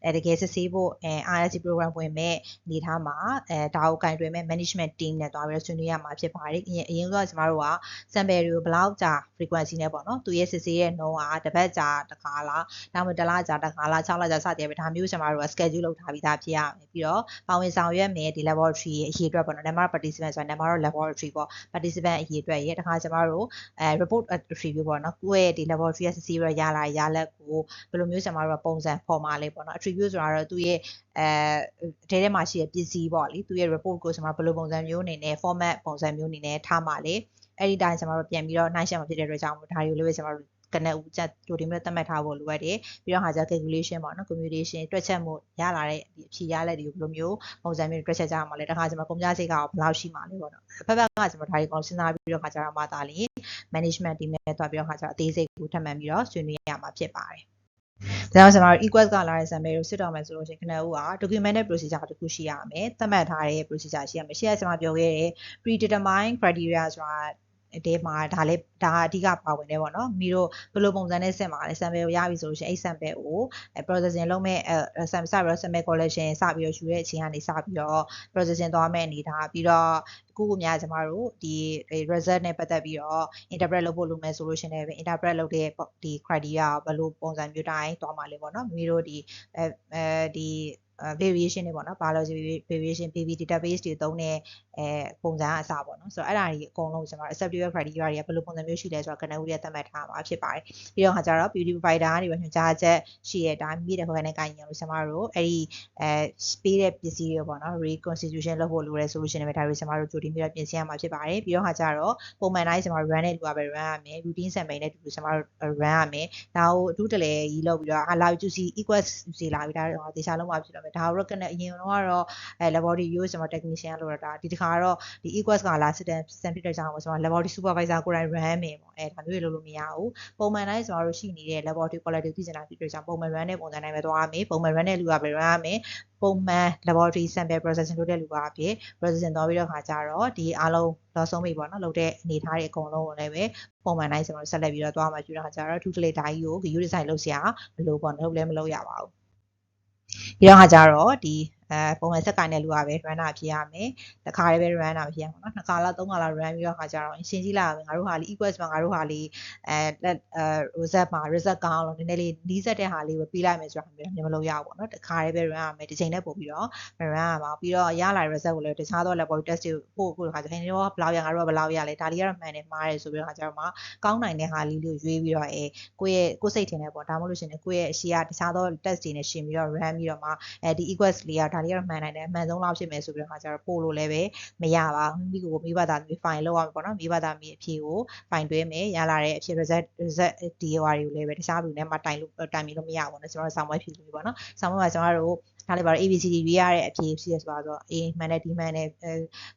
အဲတကယ်စစ်ဆေးဖို့အဲ RSC program ဝင်မဲ့နေထားမှာအဲဒါကိုကင်တွယ်မဲ့ management team နဲ့တွားပြီးတော့ဆွေးနွေးရမှာဖြစ်ပါတယ်အရင်အရင်ကကျမတို့က sample တွေကိုဘယ်လောက်ကြာ frequency နဲ့ပေါ့နော်သူရဲ့စစ်ဆေးရဲ့နှုန်းကတစ်ပတ်ကြာတစ်ခါလားဒါမှမဟုတ်တစ်လကြာတစ်ခါလား6လကြာစသည်ပဲဒါမျိုးကျမတို့က schedule လုပ်ထားပြီးသားဖြစ်ရမယ်ပြီးတော့ပါဝင်ဆောင်ရွက်မယ်ဒီ laboratory ရဲ့အရေးအတွက်ပေါ့နော် number of participants ဆိုတာ number of laboratory ပေါ့ participant အရေးအတွက်ရဲ့တခါကျမတို့အဲ report attribute ပေါ့နော်ကိုယ့်ရဲ့ဒီ laboratory ရဲ့စစ်ဆေးရရလာရလက်ကိုဘယ်လိုမျိုးကျမတို့ကပုံစံဖော်မှာလေးပေါ့နော် attribute ဆိုတာတော့သူ့ရဲ့အဲထဲထဲမှာရှိတဲ့ပစ္စည်းပေါ့လေသူရဲ့ report ကိုကျွန်တော်ဘယ်လိုပုံစံမျိုးအနေနဲ့ format ပုံစံမျိုးအနေနဲ့ထားမှာလေအဲ့ဒီတိုင်းကျွန်တော်တို့ပြန်ပြီးတော့နှိုင်းရှက်မှာဖြစ်တဲ့အတွက်ကြောင့်ဒါတွေကိုလည်းပဲကျွန်တော်တို့ကနက်ဦးချက်ကြိုတင်ပြီးသတ်မှတ်ထားဖို့လိုအပ်တယ်ပြီးတော့ဟာကြ calculation ပေါ့နော် computation တွက်ချက်မှုရလာတဲ့ဒီအဖြေရလက်တွေကိုဘယ်လိုမျိုးပုံစံမျိုးတွက်ချက်ကြရမှာလဲတခါကျွန်တော်ကုန်ကြစိတ်ကဘယ်လောက်ရှိမှာလဲပေါ့နော်ဖက်ဖက်ကကျွန်တော်ဒါတွေကောင်စဉ်းစားပြီးတော့ခါကြတာမှသာလျှင် management team နဲ့တွားပြီးတော့ခါကြအသေးစိတ်ကိုထပ်မံပြီးတော့ဆွေးနွေးရမှာဖြစ်ပါတယ် ဒါကြောင့်ကျွန်တော်တို့ equals ကလာတဲ့ sample ကိုစစ်တော့မယ်ဆိုလို့ရှိရင်ခဏဦးက documented procedure တခုရှိရမယ်သတ်မှတ်ထားတဲ့ procedure ရှိရမယ်ရှေ့ကကျွန်တော်ပြောခဲ့တဲ့ predetermined criteria ဆိုတာ အဲမှာဒါလည်းဒါအဓိကပါဝင်တယ်ပေါ့နော်မိတို့ဘယ်လိုပုံစံနဲ့စစ်မှာလဲ sample ကိုရပြီဆိုလို့ရှိရင်အဲ့ sample ကို processing လုပ်မဲ့ sample စပြီးတော့ sample collection စပြီးတော့ယူတဲ့အချိန်ကနေစပြီးတော့ processing သွားမဲ့အနေဒါပြီးတော့ခုခုများကျမတို့ဒီ result နဲ့ပတ်သက်ပြီးတော့ interpret လုပ်ဖို့လိုမယ်ဆိုလို့ရှိရင်လည်း interpret လုပ်တဲ့ဒီ criteria ဘယ်လိုပုံစံမျိုးတိုင်းသွားမှာလဲပေါ့နော်မိတို့ဒီအဲဒီ variation တွေပေါ့နော် biology variation baby database တွေသုံးတဲ့အဲပုံစံအစပေါ့နော်ဆိုတော့အဲ့ဒါတွေအကုန်လုံးကျွန်တော် acceptable criteria တွေကဘယ်လိုပုံစံမျိုးရှိလဲဆိုတော့ကနဦးတွေသတ်မှတ်ထားမှာဖြစ်ပါတယ်ပြီးတော့ခါကျတော့ beauty provider ကနေညွှန်ကြားချက်ရှိတဲ့အတိုင်းမိတဲ့ခွဲနဲ့ကိုင်ရင်လို့ကျွန်တော်တို့အဲ့ဒီအဲပေးတဲ့ပစ္စည်းတွေပေါ့နော် reconstitution လုပ်ဖို့လိုရဲဆိုလို့ရှိရင်လည်းဒါတွေကျွန်တော်တို့ကြိုတင်ပြီးတော့ပြင်ဆင်ရမှာဖြစ်ပါတယ်ပြီးတော့ခါကျတော့ပုံမှန်တိုင်းကျွန်တော် run တဲ့လူကပဲ run ရမယ် routine sample နဲ့တူတူကျွန်တော်တို့ run ရမယ်ဒါကိုအတူတလဲကြီးလုပ်ပြီးတော့ဟာလာပြီး juicy equals စီလာပြီးဒါတော့တေချာလုံးမှာဖြစ်တော့မယ်ဒါကို rock နဲ့အရင်တော့ကတော့အဲ laboratory use ကျွန်တော် technician လို့တာဒီတစ်ခါတော့ဒီ equals ကလာ assistant assistant ဖြစ်တဲ့ကြောင့်ကျွန်တော် laboratory supervisor ကိုယ်တိုင် run မယ်ပေါ့အဲဒါမျိုးတွေလုပ်လို့မရဘူးပုံမှန်တိုင်းကျွန်တော်တို့ရှိနေတဲ့ laboratory quality သိချင်တာဖြစ်တဲ့ကြောင့်ပုံမှန် run တဲ့ပုံစံတိုင်းပဲသွားရမယ်ပုံမှန် run တဲ့လူကပဲ run ရမယ်ပုံမှန် laboratory sample processing လုပ်တဲ့လူကအဖြစ် processing သွားပြီးတော့ခါကြတော့ဒီအားလုံးတော့ဆုံးပြီပေါ့နော်လုပ်တဲ့အနေထားတွေအကုန်လုံးကိုလည်းပဲပုံမှန်တိုင်းကျွန်တော်ဆက်လက်ပြီးတော့သွားမှာကြည့်တော့ခါကြတော့ two delay ဓာကြီးကို view design လုပ်စရာမလိုပေါ့နော်လုပ်လည်းမလုပ်ရပါဘူး ပြီးတော့ခါကြတော့ဒီ အဲပုံမှန်စက်ကင်တဲ့လူကပဲ runner ဖြစ်ရမယ်။တစ်ခါလေးပဲ runner ဖြစ်ရမှာနော်။နှစ်ခါလောက်သုံးခါလောက် run ပြီးတော့ခါကြတော့ရှင်းကြည့်လာမယ်ငါတို့ဟာလေး equals မှာငါတို့ဟာလေးအဲအဲ result မှာ result ကောင်းလို့နည်းနည်းလေးနီးစက်တဲ့ဟာလေးပဲပြီးလိုက်မယ်ဆိုတာမျိုးမလုပ်ရဘူးပေါ့နော်။တစ်ခါလေးပဲ run ရမယ်။ဒီချိန်နဲ့ပို့ပြီးတော့ run ရမှာပြီးတော့ရလာ result ကိုလည်းတခြားသော laboratory test တွေကိုပို့ပို့ခါကျရင်တော့ဘယ်လောက်ရငါတို့ကဘယ်လောက်ရလဲဒါလေးကတော့မှန်တယ်မှားတယ်ဆိုပြီးတော့ခါကျတော့မှကောင်းနိုင်တဲ့ဟာလေးလေးကိုရွေးပြီးတော့အဲကိုယ့်ရဲ့ကိုယ့်စိတ်ထင်တယ်ပေါ့ဒါမှမဟုတ်လို့ရှိရင်ကိုယ့်ရဲ့အရှိကတခြားသော test တွေနဲ့ရှင်ပြီးတော့ run ပြီးတော့မှအဲဒီ equals လေးကဒါလေးကတော့မှန်နိုင်တယ်မှန်ဆုံးလောက်ဖြစ်မယ်ဆိုပြီးတော့ခါကျတော့ပို့လို့လည်းပဲမရပါဘူးမိကိုမိဘသားမျိုး file လောက်ရမှာပေါ့နော်မိဘသားမျိုးအဖြေကို file တွဲမယ်ရလာတဲ့အဖြေ result result ဒီဟွာတွေကိုလည်းပဲတခြားလူနဲ့မှတိုင်လို့တိုင်ပြီးလို့မရဘူးနော်ကျွန်တော်တို့ဆောင်းပွဲဖြေလို့ပေါ့နော်ဆောင်းပွဲမှာကျွန်တော်တို့ ဒါလည်းပါတော့ ABCD ရေးရတဲ့အဖြေဖြစ်ရဆိုတော့အေးမှန်တဲ့ဒီမှန်တဲ့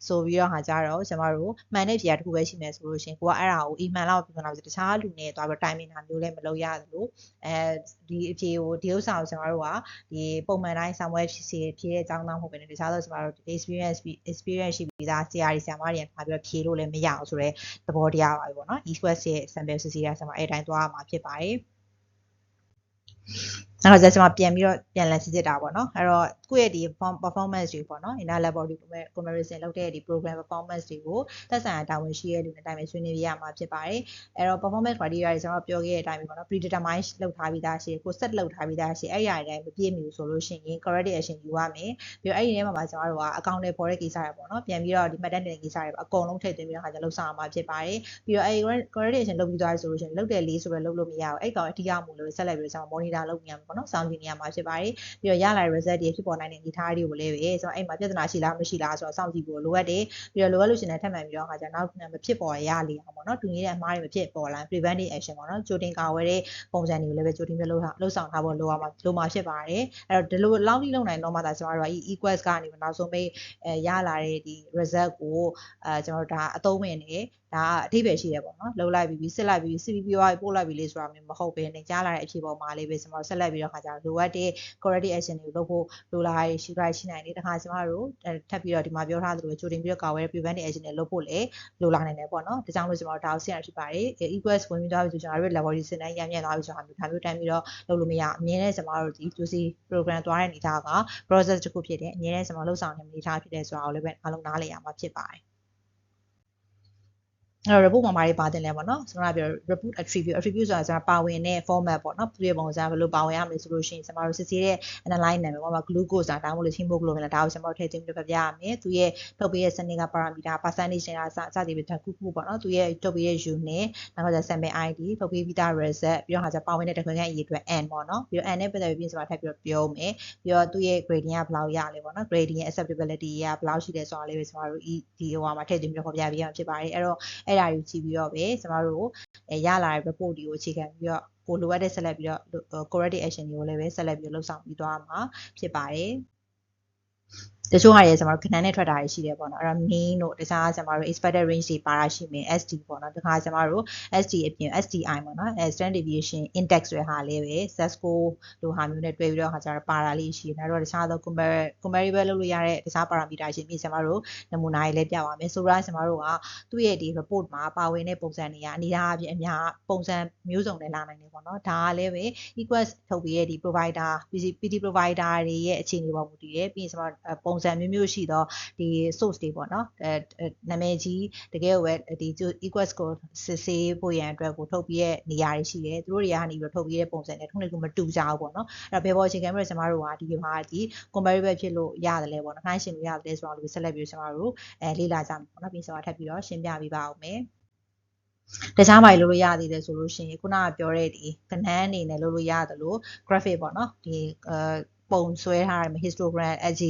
ဆိုပြီးတော့ဟာကြတော့ကျွန်တော်တို့မှန်တဲ့ဖြေတစ်ခုပဲရှိမယ်ဆိုလို့ရှင်ကိုကအဲ့ဒါကိုအေးမှန်လောက်ပြီးမှတော့တခြားလူနဲ့သွားပြီးတိုင်မင်တာမျိုးလည်းမလုပ်ရသလိုအဲဒီအဖြေကိုဒီဥစ္စာကိုကျွန်တော်တို့ကဒီပုံမှန်တိုင်းဆောင်းပွဲဖြစ်စီဖြေတဲ့အကြောင်းသားမဟုတ်ဘဲနဲ့တခြားသောကျွန်တော်တို့ experience experience ရှိပြီးသားဆရာတွေဆရာမတွေထားပြီးတော့ဖြေလို့လည်းမရအောင်ဆိုတော့သဘောတရားပါပဲပေါ့နော် equals ရဲ့ sample စစ်စီရဆရာမအဲ့တိုင်းသွားရမှာဖြစ်ပါတယ်အဲ့တော့ကျွန်မပြန်ပြီးတော့ပြန်လည်စစ်စစ်တာပေါ့နော်အဲ့တော့ကိုယ့်ရဲ့ဒီ performance တွေပေါ့နော် inner laboratory comparison လုပ်တဲ့ဒီ program performance တွေကိုသက်ဆိုင်ရာတာဝန်ရှိတဲ့လူတွေအတိုင်းပဲဆွေးနွေးရမှာဖြစ်ပါတယ်အဲ့တော့ performance criteria တွေကျွန်တော်ပြောခဲ့တဲ့အတိုင်းပဲပေါ့နော် predetermine လုပ်ထားပြီးသားရှိကို set လုပ်ထားပြီးသားရှိအဲ့ဒီအတိုင်းမပြည့်မီဘူးဆိုလို့ရှိရင် corrective action ယူရမယ်ပြီးတော့အဲ့ဒီထဲမှာမှာကျွန်တော်တို့ကအကောင့်တွေပေါ်တဲ့ကိစ္စတွေပေါ့နော်ပြန်ပြီးတော့ဒီမှတ်တမ်းတင်တဲ့ကိစ္စတွေအကုန်လုံးထည့်သွင်းပြီးတော့ခါကျလုပ်ဆောင်ရမှာဖြစ်ပါတယ်ပြီးတော့အဲ့ဒီ corrective action လုပ်ပြီးသွားဆိုလို့ရှိရင်လုပ်တယ်လေးဆိုပဲလုပ်လို့မရဘူးအဲ့ကောင်အဓိကမှုလို့ဆက်လက်ပြီးတော့ကျွန်တော် monitor လုပ်နေရမှာပေါ့နော်စောင့်ကြည့်နေရမှာဖြစ်ပါတယ်ပြီးတော့ရလာတဲ့ result တွေဖြစ်ပေါ်နိုင်တဲ့အနေအထားတွေကိုလည်းပဲဆိုတော့အဲ့မှာပြဿနာရှိလားမရှိလားဆိုတော့စောင့်ကြည့်ဖို့လိုအပ်တယ်ပြီးတော့လိုအပ်လို့ရှိရင်ထပ်မှန်ပြီးတော့ခါကျနောက်မဖြစ်ပေါ်ရလေအောင်ပေါ့နော်တူညီတဲ့အမှားတွေမဖြစ်ပေါ်လာ preventive action ပေါ့နော်ကြိုတင်ကာဝယ်တဲ့ပုံစံတွေကိုလည်းပဲကြိုတင်ပြလုပ်လုပ်ဆောင်ထားဖို့လိုအောင်လိုမှာဖြစ်ပါတယ်အဲ့တော့ဒီလိုလောက်ထိလုပ်နိုင်တော့မှသာကျွန်တော်တို့က equals ကနေနောက်ဆုံးပိတ်အဲရလာတဲ့ဒီ result ကိုအဲကျွန်တော်တို့ဒါအသုံးဝင်နေဒါအထိပ္ပယ်ရှိတယ်ပေါ့နော်လှုပ်လိုက်ပြီးစစ်လိုက်ပြီးစစ်ပြီးပြောပို့လိုက်ပြီးလေးဆိုတာမျိုးမဟုတ်ဘဲနဲ့ကြားလာတဲ့အဖြေပေါ်မှာလေးပဲကျွန်တော်ဆက်လက်ပြီးတော့ခါကြလိုအပ်တဲ့ corrective action တွေကိုလုပ်ဖို့လိုလာရရှိခိုင်းရှိနိုင်တယ်တခါကျွန်တော်တို့ထပ်ပြီးတော့ဒီမှာပြောထားသလိုပဲကြိုတင်ပြီးတော့ကာဝယ် preventive action တွေလုပ်ဖို့လည်းလိုလာနိုင်တယ်ပေါ့နော်ဒါကြောင့်လို့ကျွန်တော်တို့ဒါကိုဆရာဖြစ်ပါတယ် equals ဝင်ပြီးတော့ဆိုကျွန်တော်တို့ laboratory စနေရမ်းမြသွားပြီဆိုတာမျိုးဒါမျိုးတိုင်းပြီးတော့လုပ်လို့မရအမြင်နဲ့ကျွန်တော်တို့ဒီ 2C program သွားတဲ့အနေထားက process တစ်ခုဖြစ်တယ်အမြင်နဲ့ကျွန်တော်လှုပ်ဆောင်တဲ့အနေထားဖြစ်တယ်ဆိုတာကိုလည်းပဲအားလုံးနားလည်ရမှာဖြစ်ပါတယ် အဲ့တော့ report မှာဘာတွေပါတင်လဲပေါ့နော်ကျွန်တော်ကပြော report attribute attribute ဆိုတာကျွန်တော်ပါဝင်တဲ့ format ပေါ့နော်ပြည့်ပုံစံဘယ်လိုပါဝင်ရမလဲဆိုလို့ရှိရင်ကျွန်တော်တို့စစ်ဆေးတဲ့ analyze နာမည်ပေါ့မှာ glucose ဆိုတာဒါမှမဟုတ် hemoglobin လားဒါကိုကျွန်တော်တို့ထည့်သွင်းပြီးပြပြရမယ်သူရဲ့ထုတ်ပေးတဲ့စနစ်က parameter percentage နဲ့အစစသည်ဖြင့်တစ်ခုခုပေါ့နော်သူရဲ့ထုတ်ပေးတဲ့ unit နောက်ကျ sample id ထုတ်ပေးပြီးသား result ပြီးတော့ဟာကျပါဝင်တဲ့တခွင်ခန့်အရေးအတွက် n ပေါ့နော်ပြီးတော့ n နဲ့ပတ်သက်ပြီးပြင်စမှာထပ်ပြီးတော့ပြောမယ်ပြီးတော့သူရဲ့ gradient ကဘယ်လောက်ရလဲပေါ့နော် gradient acceptability ကဘယ်လောက်ရှိလဲဆိုတာလေးပဲကျွန်တော်တို့ဒီဟိုမှာထည့်သွင်းပြီးတော့ဖော်ပြပေးရမှာဖြစ်ပါတယ်အဲ့တော့အဲ့ဒါကိုကြည့်ပြီးတော့ပဲကျမတို့ရလာတဲ့ report တွေကိုအခြေခံပြီးတော့ကိုလိုအပ်တဲ့ဆက်လက်ပြီးတော့ corrective action တွေကိုလည်းပဲဆက်လက်ပြီးလှုပ်ဆောင်ပြီးသွားမှာဖြစ်ပါတယ် တချို့ဟာတွေကျွန်တော်တို့ခဏနဲ့ထွက်တာရှိတယ်ပေါ့နော်အဲ့တော့ mean တို့တခြားကျွန်တော်တို့ expected range တွေပါတာရှိမယ် SD ပေါ့နော်တခါကျွန်တော်တို့ SD အပြင် STI ပေါ့နော် standard deviation index ဆိုတဲ့ဟာလေးပဲ set score လိုဟာမျိုးနဲ့တွဲပြီးတော့ဟာကျတော့ပါတာလေးရှိတယ်နောက်တော့တခြားသော comparable လုပ်လို့ရတဲ့တခြား parameter ရှိပြီးကျွန်တော်တို့နမူနာတွေလည်းပြပါမယ်ဆိုတော့ကျွန်တော်တို့ကသူ့ရဲ့ဒီ report မှာပါဝင်တဲ့ပုံစံတွေကအနေထားအပြင်အများပုံစံမျိုးစုံနဲ့လာနိုင်တယ်ပေါ့နော်ဒါကလည်းပဲ equals ထုတ်ပြီးရဲ့ဒီ provider PC PD provider တွေရဲ့အခြေအနေပေါ်မူတည်တယ်ပြီးရင်ကျွန်တော်ပုံပုံစံမျိုးမျိုးရှိသောဒီ source တွေပေါ့နော်အဲနာမည်ကြီးတကယ်ကိုပဲဒီ equals ကိုစစ်ဆေးဖို့ရန်အတွက်ကိုထုတ်ပြီးရဲ့နေရာတွေရှိတယ်သူတို့တွေကနေပြီးထုတ်ပြီးရဲ့ပုံစံနဲ့ထုံးနေကူမတူကြဘူးပေါ့နော်အဲ့တော့ဘယ်ပေါ်အခြေခံပြီးတော့ကျမတို့ကဒီမှာဒီ comparable ဖြစ်လို့ရတယ်လေပေါ့နော်နှိုင်းယှဉ်လို့ရတယ်ဆိုတော့လို့ဆက်လက်ပြီးကျမတို့အဲလေ့လာကြမှာပေါ့နော်ပြီးဆိုတော့ထပ်ပြီးတော့ရှင်းပြပေးပါအောင်မယ်တခြားမိုင်လို့လို့ရသေးတယ်ဆိုလို့ရှိရင်ခုနကပြောတဲ့ဒီကဏ္ဍအနေနဲ့လို့လို့ရတယ်လို့ graphic ပေါ့နော်ဒီအဲ ပုံဆွဲထားရမယ် histogram edge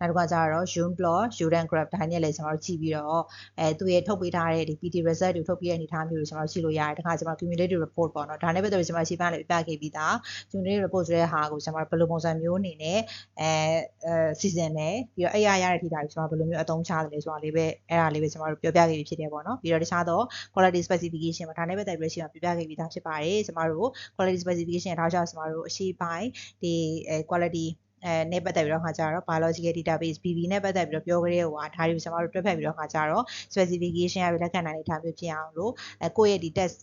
နောက်တစ်ခါကျတော့ zoom plot Jordan graph ဒါနဲ့လည်းကျွန်တော်တို့ကြည့်ပြီးတော့အဲသူရဲ့ထုတ်ပေးထားတဲ့ဒီ PT result တွေထုတ်ပေးတဲ့အနေအထားမျိုးတွေကျွန်တော်တို့ကြည့်လို့ရတယ်တခါကျွန်တော် cumulative report ပေါ့နော်ဒါနဲ့ပတ်သက်ပြီးကျွန်တော်ရှင်းပြလည်းပြခဲ့ပြီးသား cumulative report ဆိုတဲ့ဟာကိုကျွန်တော်ဘယ်လိုပုံစံမျိုးအနေနဲ့အဲအဲစီစဉ်လဲပြီးတော့အဲ့ရရတဲ့ထိတာကိုကျွန်တော်ဘယ်လိုမျိုးအသုံးချတယ်လဲဆိုတာလေးပဲအဲ့ဒါလေးပဲကျွန်တော်တို့ပြောပြခဲ့ပြီးဖြစ်တယ်ပေါ့နော်ပြီးတော့တခြားတော့ quality specification မှာဒါနဲ့ပတ်သက်ပြီးရှင်းပြပြခဲ့ပြီးသားဖြစ်ပါတယ်ကျွန်တော်တို့ quality specification ထားချက်ကျွန်တော်တို့အရှိပိုင်းဒီအဲ quality အဲနဲ့ပတ်သက်ပြီးတော့ခါကြတော့ biological database BB နဲ့ပတ်သက်ပြီးတော့ပြောကြတဲ့ဟိုဟာဒါတွေကိုကျွန်တော်တို့တွက်ဖက်ပြီးတော့ခါကြတော့ specification ရပြီးလက်ခံနိုင်တဲ့ထားမျိုးဖြစ်အောင်လို့အဲကိုယ့်ရဲ့ဒီ test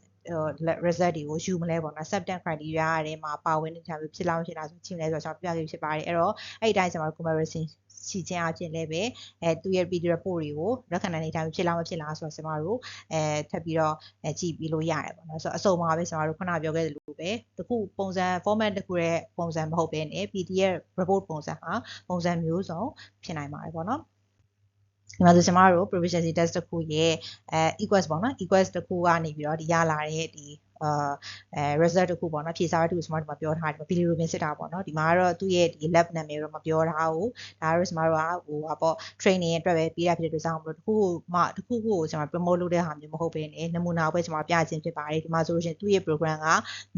result တွေကိုယူမလဲပေါ့နော် acceptance criteria တွေမှာပါဝင်နေတာမျိုးဖြစ်လောက်ဖြစ်လာဆိုချင်းလဲဆိုတော့ကျွန်တော်ပြခဲ့ဖြစ်ပါတယ်အဲ့တော့အဲ့ဒီတိုင်းကျွန်တော် comparison ရှိခြင်းအပြင်လည်းပဲအဲသူရဲ့ PD report တွေကိုလက်ခံနိုင်တဲ့အတိုင်းဖြစ်လားမဖြစ်လားဆိုတော့ကျွန်တော်တို့အဲထပ်ပြီးတော့အဲကြည့်ပြီးလို့ရတယ်ပေါ့နော်ဆိုတော့အစုံပါပဲကျွန်တော်တို့ခုနပြောခဲ့သလိုပဲတခုပုံစံ format တခုရဲ့ပုံစံမဟုတ်ဘဲね PDF report ပုံစံဟာပုံစံမျိုးစုံဖြစ်နိုင်ပါတယ်ပေါ့နော်ဒီမှာဆိုကျွန်တော်တို့ proficiency test တစ်ခုရဲ့အဲ equals ပေါ့နော် equals တစ်ခုကနေပြီးတော့ဒီရလာတဲ့ဒီ အာအဲ result တစ်ခုပေါ့နော်ဖြေစာတစ်ခုကျွန်တော်ဒီမှာပြောထားတယ်ဘီလီရိုပင်စစ်တာပေါ့နော်ဒီမှာကတော့သူ့ရဲ့ဒီ lab နာမည်တော့မပြောထားဘူးဒါကတော့ကျွန်တော်တို့ကဟိုဟာပေါ့ training အတွက်ပဲပေးရဖြစ်တဲ့အတွက်ကြောင့်မလို့တခုမှတခုခုကိုကျွန်တော် promote လုပ်တဲ့ဟာမျိုးမဟုတ်ဘဲねနမူနာကိုပဲကျွန်တော်ပြခြင်းဖြစ်ပါတယ်ဒီမှာဆိုလို့ရှိရင်သူ့ရဲ့ program က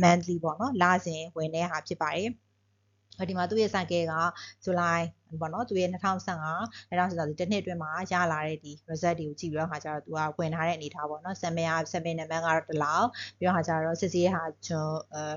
monthly ပေါ့နော်လစဉ်ဝင်တဲ့ဟာဖြစ်ပါတယ်ဒီမှာသူ့ရဲ့ cycle က July ပေါ့နော်သူရဲ့2015 2014ဒီတစ်နှစ်အတွင်းမှာရလာတဲ့ဒီ result တွေကိုကြည့်ပြီးတော့ခါကျတော့သူကဝင်ထားတဲ့အနေထားပေါ့နော် sample က sample number ကတော့ဒီလောက်ပြီးတော့ခါကျတော့စစ်ဆေးဟာဂျွန်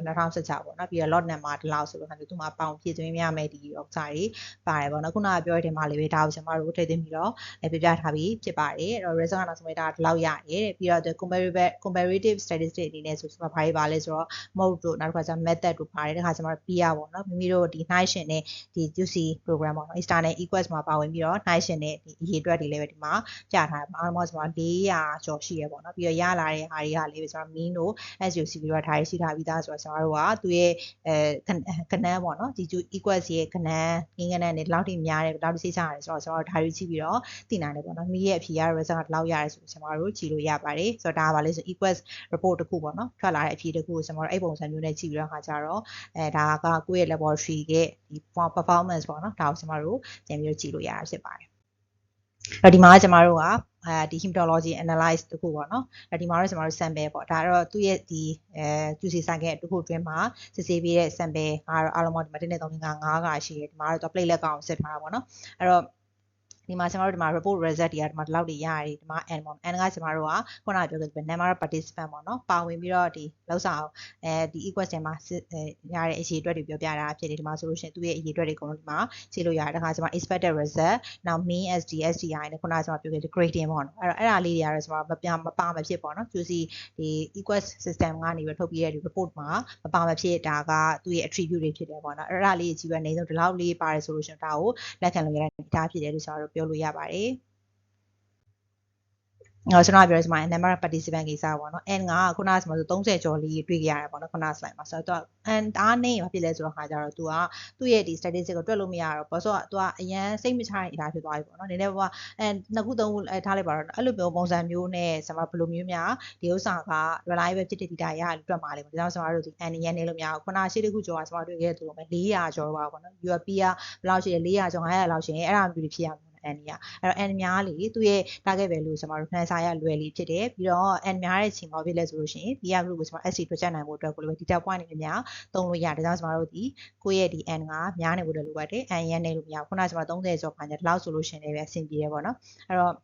2016ပေါ့နော်ပြီးတော့ lot number ဒီလောက်ဆိုတော့ခါကျသူမှာပေါင်ဖြည့်သွင်းရမယ်ဒီ oxa တွေပါတယ်ပေါ့နော်ခုနကပြောတဲ့မှာလေးပဲဒါကိုကျွန်တော်တို့ထည့်သွင်းပြီးတော့ပြပြထားပြီးဖြစ်ပါတယ်အဲ့တော့ result ကနောက်ဆုံးဒါဒီလောက်ရတယ်တဲ့ပြီးတော့ comparative comparative statistics အနေနဲ့ဆိုတော့ဘာတွေပါလဲဆိုတော့ mode တို့နောက်တစ်ခါကျ method တို့ပါတယ်တခါကျမှ PR ပေါ့နော်မိမိတို့ဒီ night ရှင်နဲ့ဒီ UC program ပေါ့နော် external equals မှာပါဝင်ပြီးတော့ night ရှင်နဲ့ဒီအရေးအတွက်တွေလည်းပဲဒီမှာပြထားတယ်အားလုံးကျွန်တော်400ကျော်ရှိရပေါ့နော်ပြီးတော့ရလာတဲ့ဟာတွေကလည်းပဲကျွန်တော် mean တို့ SUC ပြီးတော့ဒါတွေရှိထားပြီးသားဆိုတော့ကျွန်တော်တို့ကသူရဲ့အဲကနန်းပေါ့နော်ဒီ equals ရဲ့ကနန်းငင်းကနန်းနဲ့ဒီလောက်ထိများတယ်ဒီလောက်ထိစိတ်ချရတယ်ဆိုတော့ကျွန်တော်တို့ဒါတွေကြည့်ပြီးတော့သိနိုင်တယ်ပေါ့နော်မိရဲ့အဖြေရ result ကဒီလောက်ရတယ်ဆိုတော့ကျွန်တော်တို့ကြည့်လို့ရပါတယ်ဆိုတော့ဒါကပါလေဆို equals report တစ်ခုပေါ့နော်ထွက်လာတဲ့အဖြေတစ်ခုကိုကျွန်တော်တို့အဲ့ပုံစံမျိုးနဲ့ကြည့်ပြီးတော့ခါကြတော့အဲဒါကကိုယ့်ရဲ့ laboratory ရဲ့ဒီ performance ပေါ့နော်ဒါကိုကျွန်တော်တို့ပြန်ပြီးတော့ကြည့်လို့ရတာဖြစ်ပါတယ်အဲ့ဒီမှာကျွန်တော်တို့ကအဲဒီ hematology analyze တခုပေါ့နော်အဲဒီမှာတော့ကျွန်တော်တို့ sample ပေါ့ဒါတော့သူ့ရဲ့ဒီအဲ QC cycle တခုအတွင်းမှာစစ်ဆေးပြီးတဲ့ sample ကတော့အားလုံးပေါင်းဒီမှာ1 2 3 4 5 5ရှိတယ်ဒီမှာတော့ platelet ကောင်စစ်ထားတာပေါ့နော်အဲ့တော့ ဒီမှာကျွန်တော်တို့ဒီမှာ report result တွေကဒီမှာဒီလောက်တွေရတယ်ဒီမှာ n ပေါ့ n ကကျွန်တော်တို့ကခုနကပြောခဲ့တဲ့ number of participant ပေါ့နော်ပါဝင်ပြီးတော့ဒီလောက်စာအောင်အဲဒီ equation မှာရတဲ့အရေးအတွက်တွေပြောပြတာဖြစ်တယ်ဒီမှာဆိုလို့ရှိရင်သူ့ရဲ့အရေးအတွက်တွေအကုန်လုံးဒီမှာခြေလို့ရတယ်တခါကျွန်မ expected result နောက် mean SD SDI နဲ့ခုနကကျွန်မပြောခဲ့တဲ့ gradient ပေါ့နော်အဲ့တော့အဲ့ဒါလေးတွေကတော့ကျွန်မမပြမပါမဖြစ်ပေါ့နော် QC ဒီ equal system ကနေပြီးထုတ်ပြရတဲ့ report မှာမပါမဖြစ်ဒါကသူ့ရဲ့ attribute တွေဖြစ်တယ်ပေါ့နော်အဲ့ဒါလေးကြီးပဲနေဆုံးဒီလောက်လေးပါတယ်ဆိုလို့ရှိရင်ဒါကိုလက်ခံလို့ရတဲ့အနေအထားဖြစ်တယ်လို့ကျွန်တော်တို့ပြောလို့ရပါတယ်ဟောကျွန်တော်ပြောရစမှာ number of participant ကိစ္စပေါ့နော် n ကခုနကဆိုမှဆို30ကျော်လေးတွေ့ကြရတယ်ပေါ့နော်ခုန slide မှာဆိုတော့ n အားနေဘာဖြစ်လဲဆိုတော့ခါကြတော့ तू ကသူ့ရဲ့ဒီ statistic ကိုတွက်လို့မရတော့ဘာလို့ဆိုတော့ तू ကအရန်စိတ်မချတဲ့အနေအထားဖြစ်သွားပြီပေါ့နော်နည်းနည်းဘာအဲနှစ်ခုသုံးခုအဲထားလိုက်ပါတော့အဲ့လိုမျိုးပုံစံမျိုးနဲ့ဆိုမှဘယ်လိုမျိုးများဒီဥစ္စာက reliable ဖြစ်တဲ့ data ရလို့တွက်မှာလေပေါ့ဒါကြောင့်ဆိုတော့ဒီ n ရန်နေလို့မရဘူးခုနရှေ့တစ်ခုကျော်ကဆိုမှတွေ့ခဲ့တဲ့သူက400ကျော်ပါပေါ့နော် UP ကဘယ်လောက်ရှိလဲ400ကျော်500လောက်ရှိရင်အဲ့ဒါမျိုးတွေဖြစ်ရမှာ n ကြီးอ่ะအဲ့တော့ n များလေသူ့ရဲ့ target value ကျွန်တော်တို့နှမ်းစာရလွယ်လေးဖြစ်တယ်ပြီးတော့ n များတဲ့ချိန်မှာဖြစ်လဲဆိုလို့ရှိရင် PR group ကိုကျွန်တော် SC ထွက်ချက်နိုင်ဖို့အတွက်ကိုလည်း data point တွေများသုံးလို့ရတယ်ဒါကြောင့်ကျွန်တော်တို့ဒီကိုယ့်ရဲ့ဒီ n ကများနေဖို့လည်းလိုပါတယ် n ရန်နေလို့မရဘူးခုနကကျွန်တော်30ကျော်ခါကျတော့လောက်ဆိုလို့ရှိရင်လည်းအဆင်ပြေတယ်ပေါ့နော်အဲ့တော့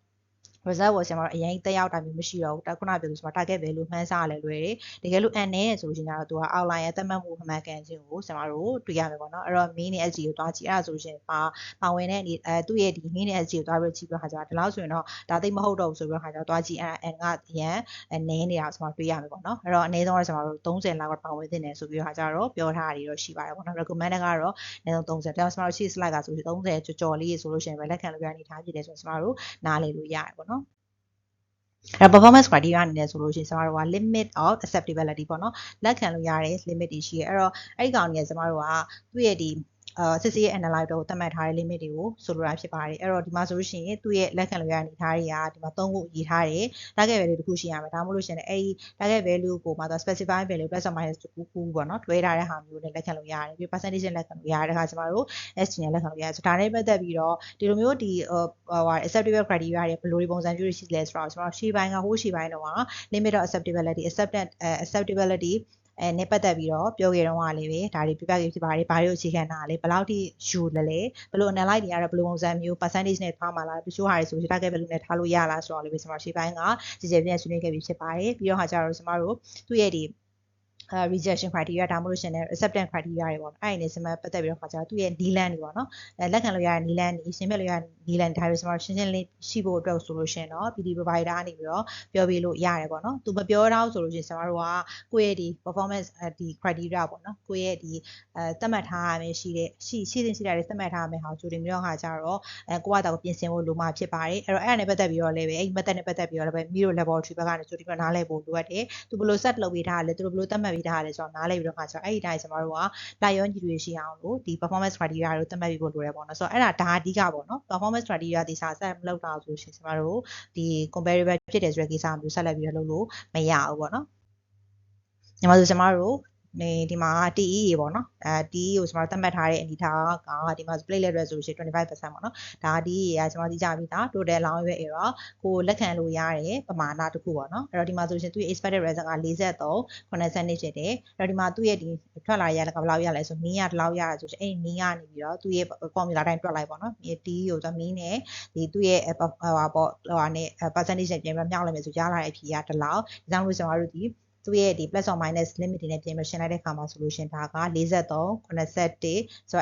result ကိုဆရာမတို့အရင်တက်ရောက်တာမျိုးမရှိတော့ဘူးတခုနပြောလို့ဆိုတော့ target value မှန်းဆရလဲလွယ်တယ်တကယ်လို့ n နဲ့ဆိုလို့ရှိရင်တော့သူက outline ရဲ့သတ်မှတ်မှုအမှန်ကန်ခြင်းကိုဆရာမတို့တွေ့ရမယ်ပေါ့နော်အဲ့တော့ mean နဲ့ sg ကိုတွားကြည့်အဲ့ဒါဆိုလို့ရှိရင်ပါပါဝင်တဲ့အနေအဲသူ့ရဲ့ဒီ mean နဲ့ sg ကိုတွားပြီးကြည့်ပြီးခါကျတော့ဒီလောက်ဆိုရင်တော့ဒါသိမဟုတ်တော့ဘူးဆိုပြီးခါကျတော့တွားကြည့်အဲ့ဒါ n ကအရန်နည်းနေတာဆရာမတို့တွေ့ရမယ်ပေါ့နော်အဲ့တော့အနည်းဆုံးတော့ဆရာမတို့30လောက်ကပါဝင်သင့်တယ်ဆိုပြီးခါကျတော့ပြောထားတာတွေတော့ရှိပါတယ်ပေါ့နော် recommend ကတော့အနည်းဆုံး30ဒါဆရာမတို့ရှေ့ slide ကဆိုရင်30ကြော်ကြော်လေးဆိုလို့ရှိရင်ပဲလက်ခံလို့ရအနေထားဖြစ်တယ်ဆိုတော့ဆရာမတို့နားလည်လို့ရတယ်ပေါ့နော် အဲ performance criteria အနေနဲ့ဆိုလို့ရှိရင်ကျမတို့က limit of acceptability ပေါ့နော်လက်ခံလို့ရတဲ့ limit တွေရှိရဲအဲ့တော့အဲ့ဒီကောင်ကြီးကကျမတို့ကသူ့ရဲ့ဒီ အာစစ်စေးရဲ့ analyze တော့သတ်မှတ်ထားတဲ့ limit တွေကိုဆိုလိုတာဖြစ်ပါတယ်အဲ့တော့ဒီမှာဆိုလို့ရှိရင်သူ့ရဲ့လက်ခံလို့ရတဲ့အနေထားတွေကဒီမှာသုံးခုရေးထားတယ် target value တစ်ခုရှိရမယ်ဒါမှမဟုတ်လို့ရှိရင်အဲ့ဒီ target value ကိုမှတော့ specify value plus or minus တစ်ခုခုပေါ့နော်တွဲထားတဲ့ဟာမျိုးနဲ့လက်ခံလို့ရတယ်ပြီး percentage နဲ့လက်ခံလို့ရတယ်ခါကျမတို့ SG နဲ့လက်ခံလို့ရတယ်ဆိုဒါနဲ့ပတ်သက်ပြီးတော့ဒီလိုမျိုးဒီဟိုဟို acceptable criteria တွေဘယ်လိုပုံစံမျိုးတွေရှိလဲဆိုတော့ကျွန်တော်ရှေ့ပိုင်းကဟိုးရှေ့ပိုင်းတော့ limit of acceptability acceptance acceptability အဲနဲ့ပတ်သက်ပြီးတော့ပြောခဲ့တော့ကလည်းပဲဒါတွေပြပြပြဖြစ်ပါတယ်ဘာတွေအခြေခံတာလဲဘယ်လောက်ထိယူလဲလဲဘယ်လို analyze တွေရတော့ဘယ်လိုပုံစံမျိုး percentage နဲ့ထားမှာလားတချို့ဟာတွေဆို target value နဲ့ထားလို့ရလားဆိုတော့လည်းပဲကျွန်တော်ရှေ့ပိုင်းကကြည်ကြဲပြည့်ဆွေးနွေးခဲ့ပြီးဖြစ်ပါတယ်ပြီးတော့ဟာကျတော့ကျွန်တော်တို့သူ့ရဲ့ဒီအဲ rejection criteria ဒါမှမဟုတ်ရှင်လည်း acceptance criteria တွေပေါ့အဲ့ဒီနဲ့စမပတ်သက်ပြီးတော့ခါကျတော့သူ့ရဲ့ Neyland တွေပေါ့နော်အဲလက်ခံလို့ရတဲ့ Neyland တွေရှင်းပြလို့ရတဲ့ Neyland ဒါတွေစမရှင်းရှင်းလေးရှိဖို့အတွက်ဆိုလို့ရှင်တော့ PD provider အနေပြီးတော့ပြောပြလို့ရတယ်ပေါ့နော်သူမပြောတော့ဆိုလို့ရှင်စမတို့ကကိုယ့်ရဲ့ဒီ performance ဒီ criteria ပေါ့နော်ကိုယ့်ရဲ့ဒီအဲသတ်မှတ်ထားရမယ်ရှိတဲ့ရှိရှိတင်ရှိတာတွေသတ်မှတ်ထားရမယ်ဟာကြိုတင်ပြီးတော့ခါကျတော့အဲကိုယ့်အတော့ပြင်ဆင်ဖို့လိုမှဖြစ်ပါတယ်အဲ့တော့အဲ့ဒါနဲ့ပတ်သက်ပြီးတော့လည်းပဲအဲ့ဒီ method နဲ့ပတ်သက်ပြီးတော့လည်းပဲမိတို့ laboratory ဘက်ကနေကြိုတင်ပြီးတော့နားလည်ဖို့လိုအပ်တယ်သူဘယ်လို set လုပ်ပေးထားရလဲသူဘယ်လိုသတ်မှတ်ပေးထားရလဲဆိုတော့နားလည်ပြီးတော့ခါကျတော့အဲ့ဒီတိုင်းကျွန်တော်တို့ကလိုက်ရောညီတွေရှိအောင်လို့ဒီ performance criteria ကိုသတ်မှတ်ပြီးဖို့လိုတယ်ပေါ့နော်ဆိုတော့အဲ့ဒါဒါအဓိကပေါ့နော် performance criteria ဒီစာဆက်မလုပ်တာဆိုရှင်ကျွန်တော်တို့ဒီ comparable ဖြစ်တယ်ဆိုတဲ့ကိစ္စမျိုးဆက်လက်ပြီးတော့လုပ်လို့မရဘူးပေါ့နော်ညီမတို့ကျွန်တော်တို့ နေဒီမှာ TE ရေပေါ့နော်အဲ TE ကိုကျွန်တော်သတ်မှတ်ထားတဲ့အနေထားကဒီမှာ platelet resolution 25%ပေါ့နော်ဒါ TE ရေကကျွန်တော်သိကြပြီဒါ total allowable error ကိုလက်ခံလို့ရတဲ့ပမာဏတစ်ခုပေါ့နော်အဲ့တော့ဒီမှာဆိုရှင်သူ့ရဲ့ expected result က43 80ဖြစ်တယ်အဲ့တော့ဒီမှာသူ့ရဲ့ဒီထွက်လာရတဲ့ကဘယ်လောက်ရလဲဆိုမင်းကဒီလောက်ရတာဆိုရှင်အဲ့ဒီမင်းကနေပြီးတော့သူ့ရဲ့ formula တိုင်းတွက်လိုက်ပေါ့နော် TE ကိုဆိုမင်းနဲ့ဒီသူ့ရဲ့ဟိုပါပေါ့ဟိုဟာနဲ့ percentage နဲ့ပြန်ပြီးမြောက်လိုက်မယ်ဆိုရလာတဲ့အဖြေကဒီလောက်ဒါကြောင့်လို့ကျွန်တော်တို့ဒီ သူ့ရဲ့ဒီ plus or minus limit တွေနဲ့ပြင်ပြီးရှင်းလိုက်တဲ့အခါမှာဆိုလို့ရှင်ဒါက43 81ဆိုတော့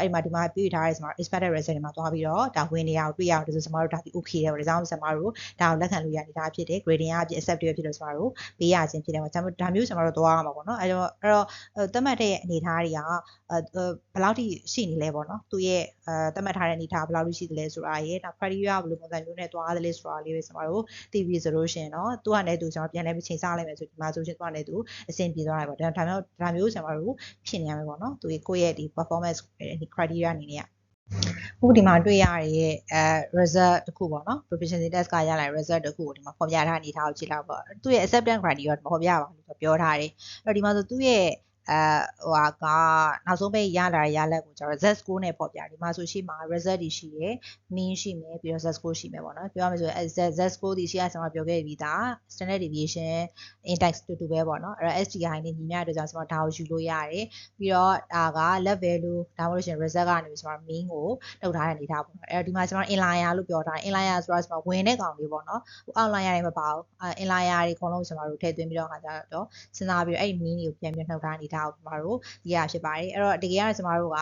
အဲ့မှာဒီမှာပြည့်ထားရဲဆိုတော့ expected result တွေမှာသွားပြီးတော့ဒါဝင်နေရအောင်တွေ့ရအောင်ဒီဆိုကျွန်တော်တို့ဒါဒီ okay တယ်ပေါ့ဒါကြောင့်ကျွန်တော်တို့ဒါကိုလက်ခံလို့ရနေတာဖြစ်တယ် grading ကအပြည့် acceptable ဖြစ်လို့ကျွန်တော်တို့ပေးရခြင်းဖြစ်တယ်ပေါ့ကျွန်တော်ဒါမျိုးကျွန်တော်တို့သွားရမှာပေါ့နော်အဲ့တော့အဲ့တော့သတ်မှတ်တဲ့အနေထားတွေက ဘယ်လောက်ထိရှိနေလဲပေါ့နော်သူရဲ့အဲသတ်မှတ်ထားတဲ့အနေထားဘယ်လောက်ထိရှိသလဲဆိုတာရယ်နောက် criteria ဘယ်လိုပုံစံမျိုးနဲ့သွားသလဲဆိုတာလေးပဲကျွန်တော်တို့သိပြီဆိုလို့ရှင်နော်သူကလည်းသူကျွန်တော်ပြန်လဲမချိန်စားလိုက်မယ်ဆိုဒီမှာဆိုရှင်သူကလည်းသူအဆင်ပြေသွားတယ်ပေါ့ဒါဒါမျိုးဒါမျိုးကျွန်တော်တို့ဖြစ်နေရမယ်ပေါ့နော်သူရဲ့ကိုယ့်ရဲ့ဒီ performance ဒီ criteria အနေနဲ့ခုဒီမှာတွေ့ရတဲ့အဲ result တခုပေါ့နော် proficiency test ကရလာ result တခုကိုဒီမှာဖော်ပြထားအနေထားကိုကြည့်လောက်ပေါ့သူ့ရဲ့ acceptance criteria ကိုဖော်ပြပါလို့ပြောထားတယ်အဲ့တော့ဒီမှာဆိုသူ့ရဲ့ အဲဟိုဟာကနောက်ဆုံးပိတ်ရလာရလက်ကိုကျတော့ Z score နဲ့ပေါ်ပြဒီမှာဆိုရှိမှာ result တွေရှိရယ် mean ရှိမယ်ပြီးတော့ Z score ရှိမယ်ပေါ့နော်ပြောရမယ်ဆိုရင် Z Z score ဒီရှိရကျွန်တော်ပြောခဲ့ပြီးသား standard deviation index တူတူပဲပေါ့နော်အဲ့တော့ STI နဲ့ညီမျှတဲ့ကြောင့်ကျွန်တော်ဒါကိုယူလို့ရတယ်ပြီးတော့ဒါက level value ဒါမှမဟုတ်ရှင် result ကနေပြီးကျွန်တော် mean ကိုတုတ်ထားတဲ့အနေထားပေါ့နော်အဲ့တော့ဒီမှာကျွန်တော် inlier လို့ပြောထားတယ် inlier ဆိုတော့ကျွန်တော်ဝင်တဲ့ကောင်လေးပေါ့နော်ဟို outlier တွေမပါဘူး inlier တွေအကုန်လုံးကျွန်တော်တို့ထည့်သွင်းပြီးတော့ခါကြတော့စဉ်းစားပြီးတော့အဲ့ဒီ mean ကိုပြန်ပြန်နှုတ်ထားအနေထားကိုကျွန်တော်တို့ဒီရဖြစ်ပါတယ်အဲ့တော့တကယ်ကတော့ကျွန်တော်တို့က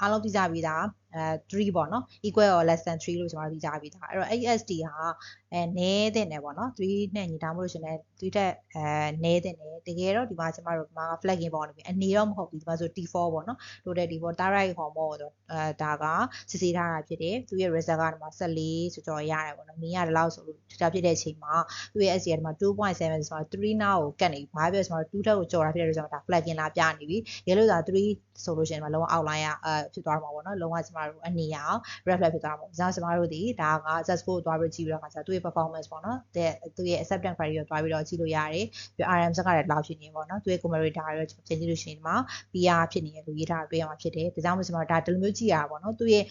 အားလုံးသိကြပြီးသားအဲ3ပေါ့နော် equal or less than 3လို့ကျွန်တော်တို့သိကြပြီးသားအဲ့တော့ ASD ဟာအဲနည်းတဲ့နယ်ပေါ့နော်3နဲ့ညီတာမို့လို့ရှင်လည်း3တက်အဲနည်းတဲ့နယ်တကယ်တော့ဒီမှာကျွန်တော်တို့မှာ flagging ပေါ့နေပြီအနေတော့မဟုတ်ဘူးဒီမှာဆို T4 ပေါ့နော် total T4 thyroid hormone ဆိုအဲဒါကစစ်ဆေးထားတာဖြစ်တယ်သူရဲ့ result ကဒီမှာ14ဆိုတော့ရတယ်ပေါ့နော်မင်းရတယ်လောက်ဆိုလို့ဒါဖြစ်တဲ့အချိန်မှာသူရဲ့ SC ကဒီမှာ2.7ဆိုတော့3နာကိုကတ်နေပြီဘာပြောဆိုတော့2တက်ကိုကြော်တာဖြစ်တဲ့ကြောင့်ဒါ flagging လာပြနေပြီရေလို့သာ3ဆိုလို့ရှင်ဒီမှာလုံးဝ outline ရအဲဖြစ်သွားမှာပေါ့နော်လုံးဝကျွန်တော်တို့အနေရအောင် reflect ဖြစ်သွားမှာပေါ့ဒါကျွန်တော်တို့ဒီဒါက successful ကိုသွားပြီးကြည့်ပြီးတော့ခါကျသူရဲ့ performance ပေါ့နော်တဲ့သူရဲ့ acceptance criteria ကိုတွားပြီးတော့ကြည့်လို့ရတယ်ပြီး RM စကလည်းလောက်ဖြစ်နေပေါ့နော်သူရဲ့ commentary ဒါရောချိန်ကြည့်လို့ရှိရင်ဒီမှာ PR ဖြစ်နေရလို့ရေးထားတွေ့ရမှာဖြစ်တယ်ဒါကြောင့်မို့ကျွန်တော်ဒါဒီလိုမျိုးကြည့်ရတာပေါ့နော်သူရဲ့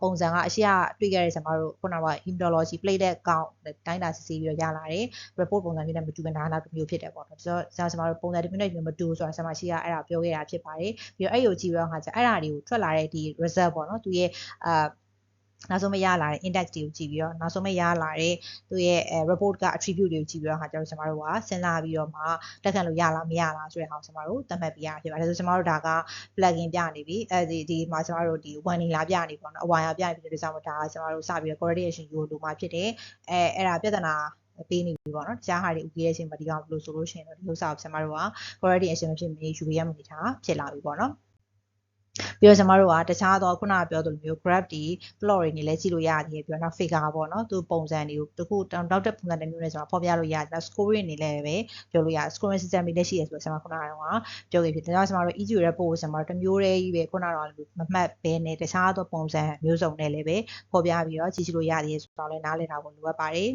ပုံစံကအရှိကတွေ့ခဲ့တဲ့ကျွန်တော်တို့ခုနက hematology plate တဲ့ကောင်တိုင်းတာစစ်ဆေးပြီးတော့ရလာတယ် report ပုံစံမျိုးနဲ့မတူဘဲနားနောက်တစ်မျိုးဖြစ်တယ်ပေါ့နော်ဆိုတော့ကျွန်တော်တို့ပုံစံတစ်မျိုးနဲ့မတူဆိုတာကျွန်မရှိကအဲ့ဒါပြောခဲ့တာဖြစ်ပါတယ်ပြီးတော့အဲ့ကိုကြည့်ပြီးတော့ခါကျအဲ့ဒါတွေကိုထွက်လာတဲ့ဒီ result ပေါ့နော်သူရဲ့အာနောက်ဆုံးမရလာတဲ့ index တွေကိုကြည့်ပြီးတော့နောက်ဆုံးမရလာတဲ့သူရဲ့အဲ report က attribute တွေကိုကြည့်ပြီးတော့ဟာကျွန်တော်ကျွန်တော်တို့ကစဉ်းစားပြီးတော့မှလက်ခံလို့ရလားမရလားဆိုတဲ့ဟာကိုကျွန်တော်တို့သတ်မှတ်ပြရဖြစ်ပါတယ်ဆိုကျွန်တော်တို့ဒါက plugin ပြနေပြီအဲဒီဒီမှာကျွန်တော်တို့ဒီ warning လာပြနေပေါ့နော်အဝါရပြနေပြီဒီကြောင့်မို့ဒါကကျွန်တော်တို့စပြီးတော့ coordination ယူလို့မှာဖြစ်တယ်အဲအဲ့ဒါပြဿနာပေးနေပြီပေါ့နော်တခြားဟာတွေဥပဒေရဲ့အချိန်မှာဒီကောင်ဘယ်လိုဆိုလို့ရှိရင်တော့ဒီဥစ္စာကိုကျွန်တော်တို့က coordination မဖြစ်မနေယူရမနေတာဖြစ်လာပြီပေါ့နော် ပြီးတော့ကျွန်တော်တို့ကတခြားတော့ခုနကပြောသလိုမျိုး graph ဒီ plot တွေနေလဲကြည့်လို့ရတယ်ပြီးတော့နောက် figure ပေါ့နော်သူပုံစံတွေကိုတခုနောက်တဲ့ပုံစံတစ်မျိုးနဲ့ကျွန်တော်ဖော်ပြလို့ရတယ်နောက် scoring နေလဲပဲပြောလို့ရတယ် scoring system တွေလည်းရှိရဆိုတော့ကျွန်တော်ခုနကတော့ပြောခဲ့ဖြစ်တယ်ဒါကြောင့်ကျွန်တော်တို့ EQ ရဲ့ပို့ကျွန်တော်တို့တစ်မျိုးတည်းကြီးပဲခုနကတော့မမှတ်ဘဲနဲ့တခြားသောပုံစံမျိုးစုံနဲ့လည်းပဲဖော်ပြပြီးတော့ကြည့်လို့ရတယ်ဆိုတော့လည်းနားလည်တာကိုလိုအပ်ပါတယ်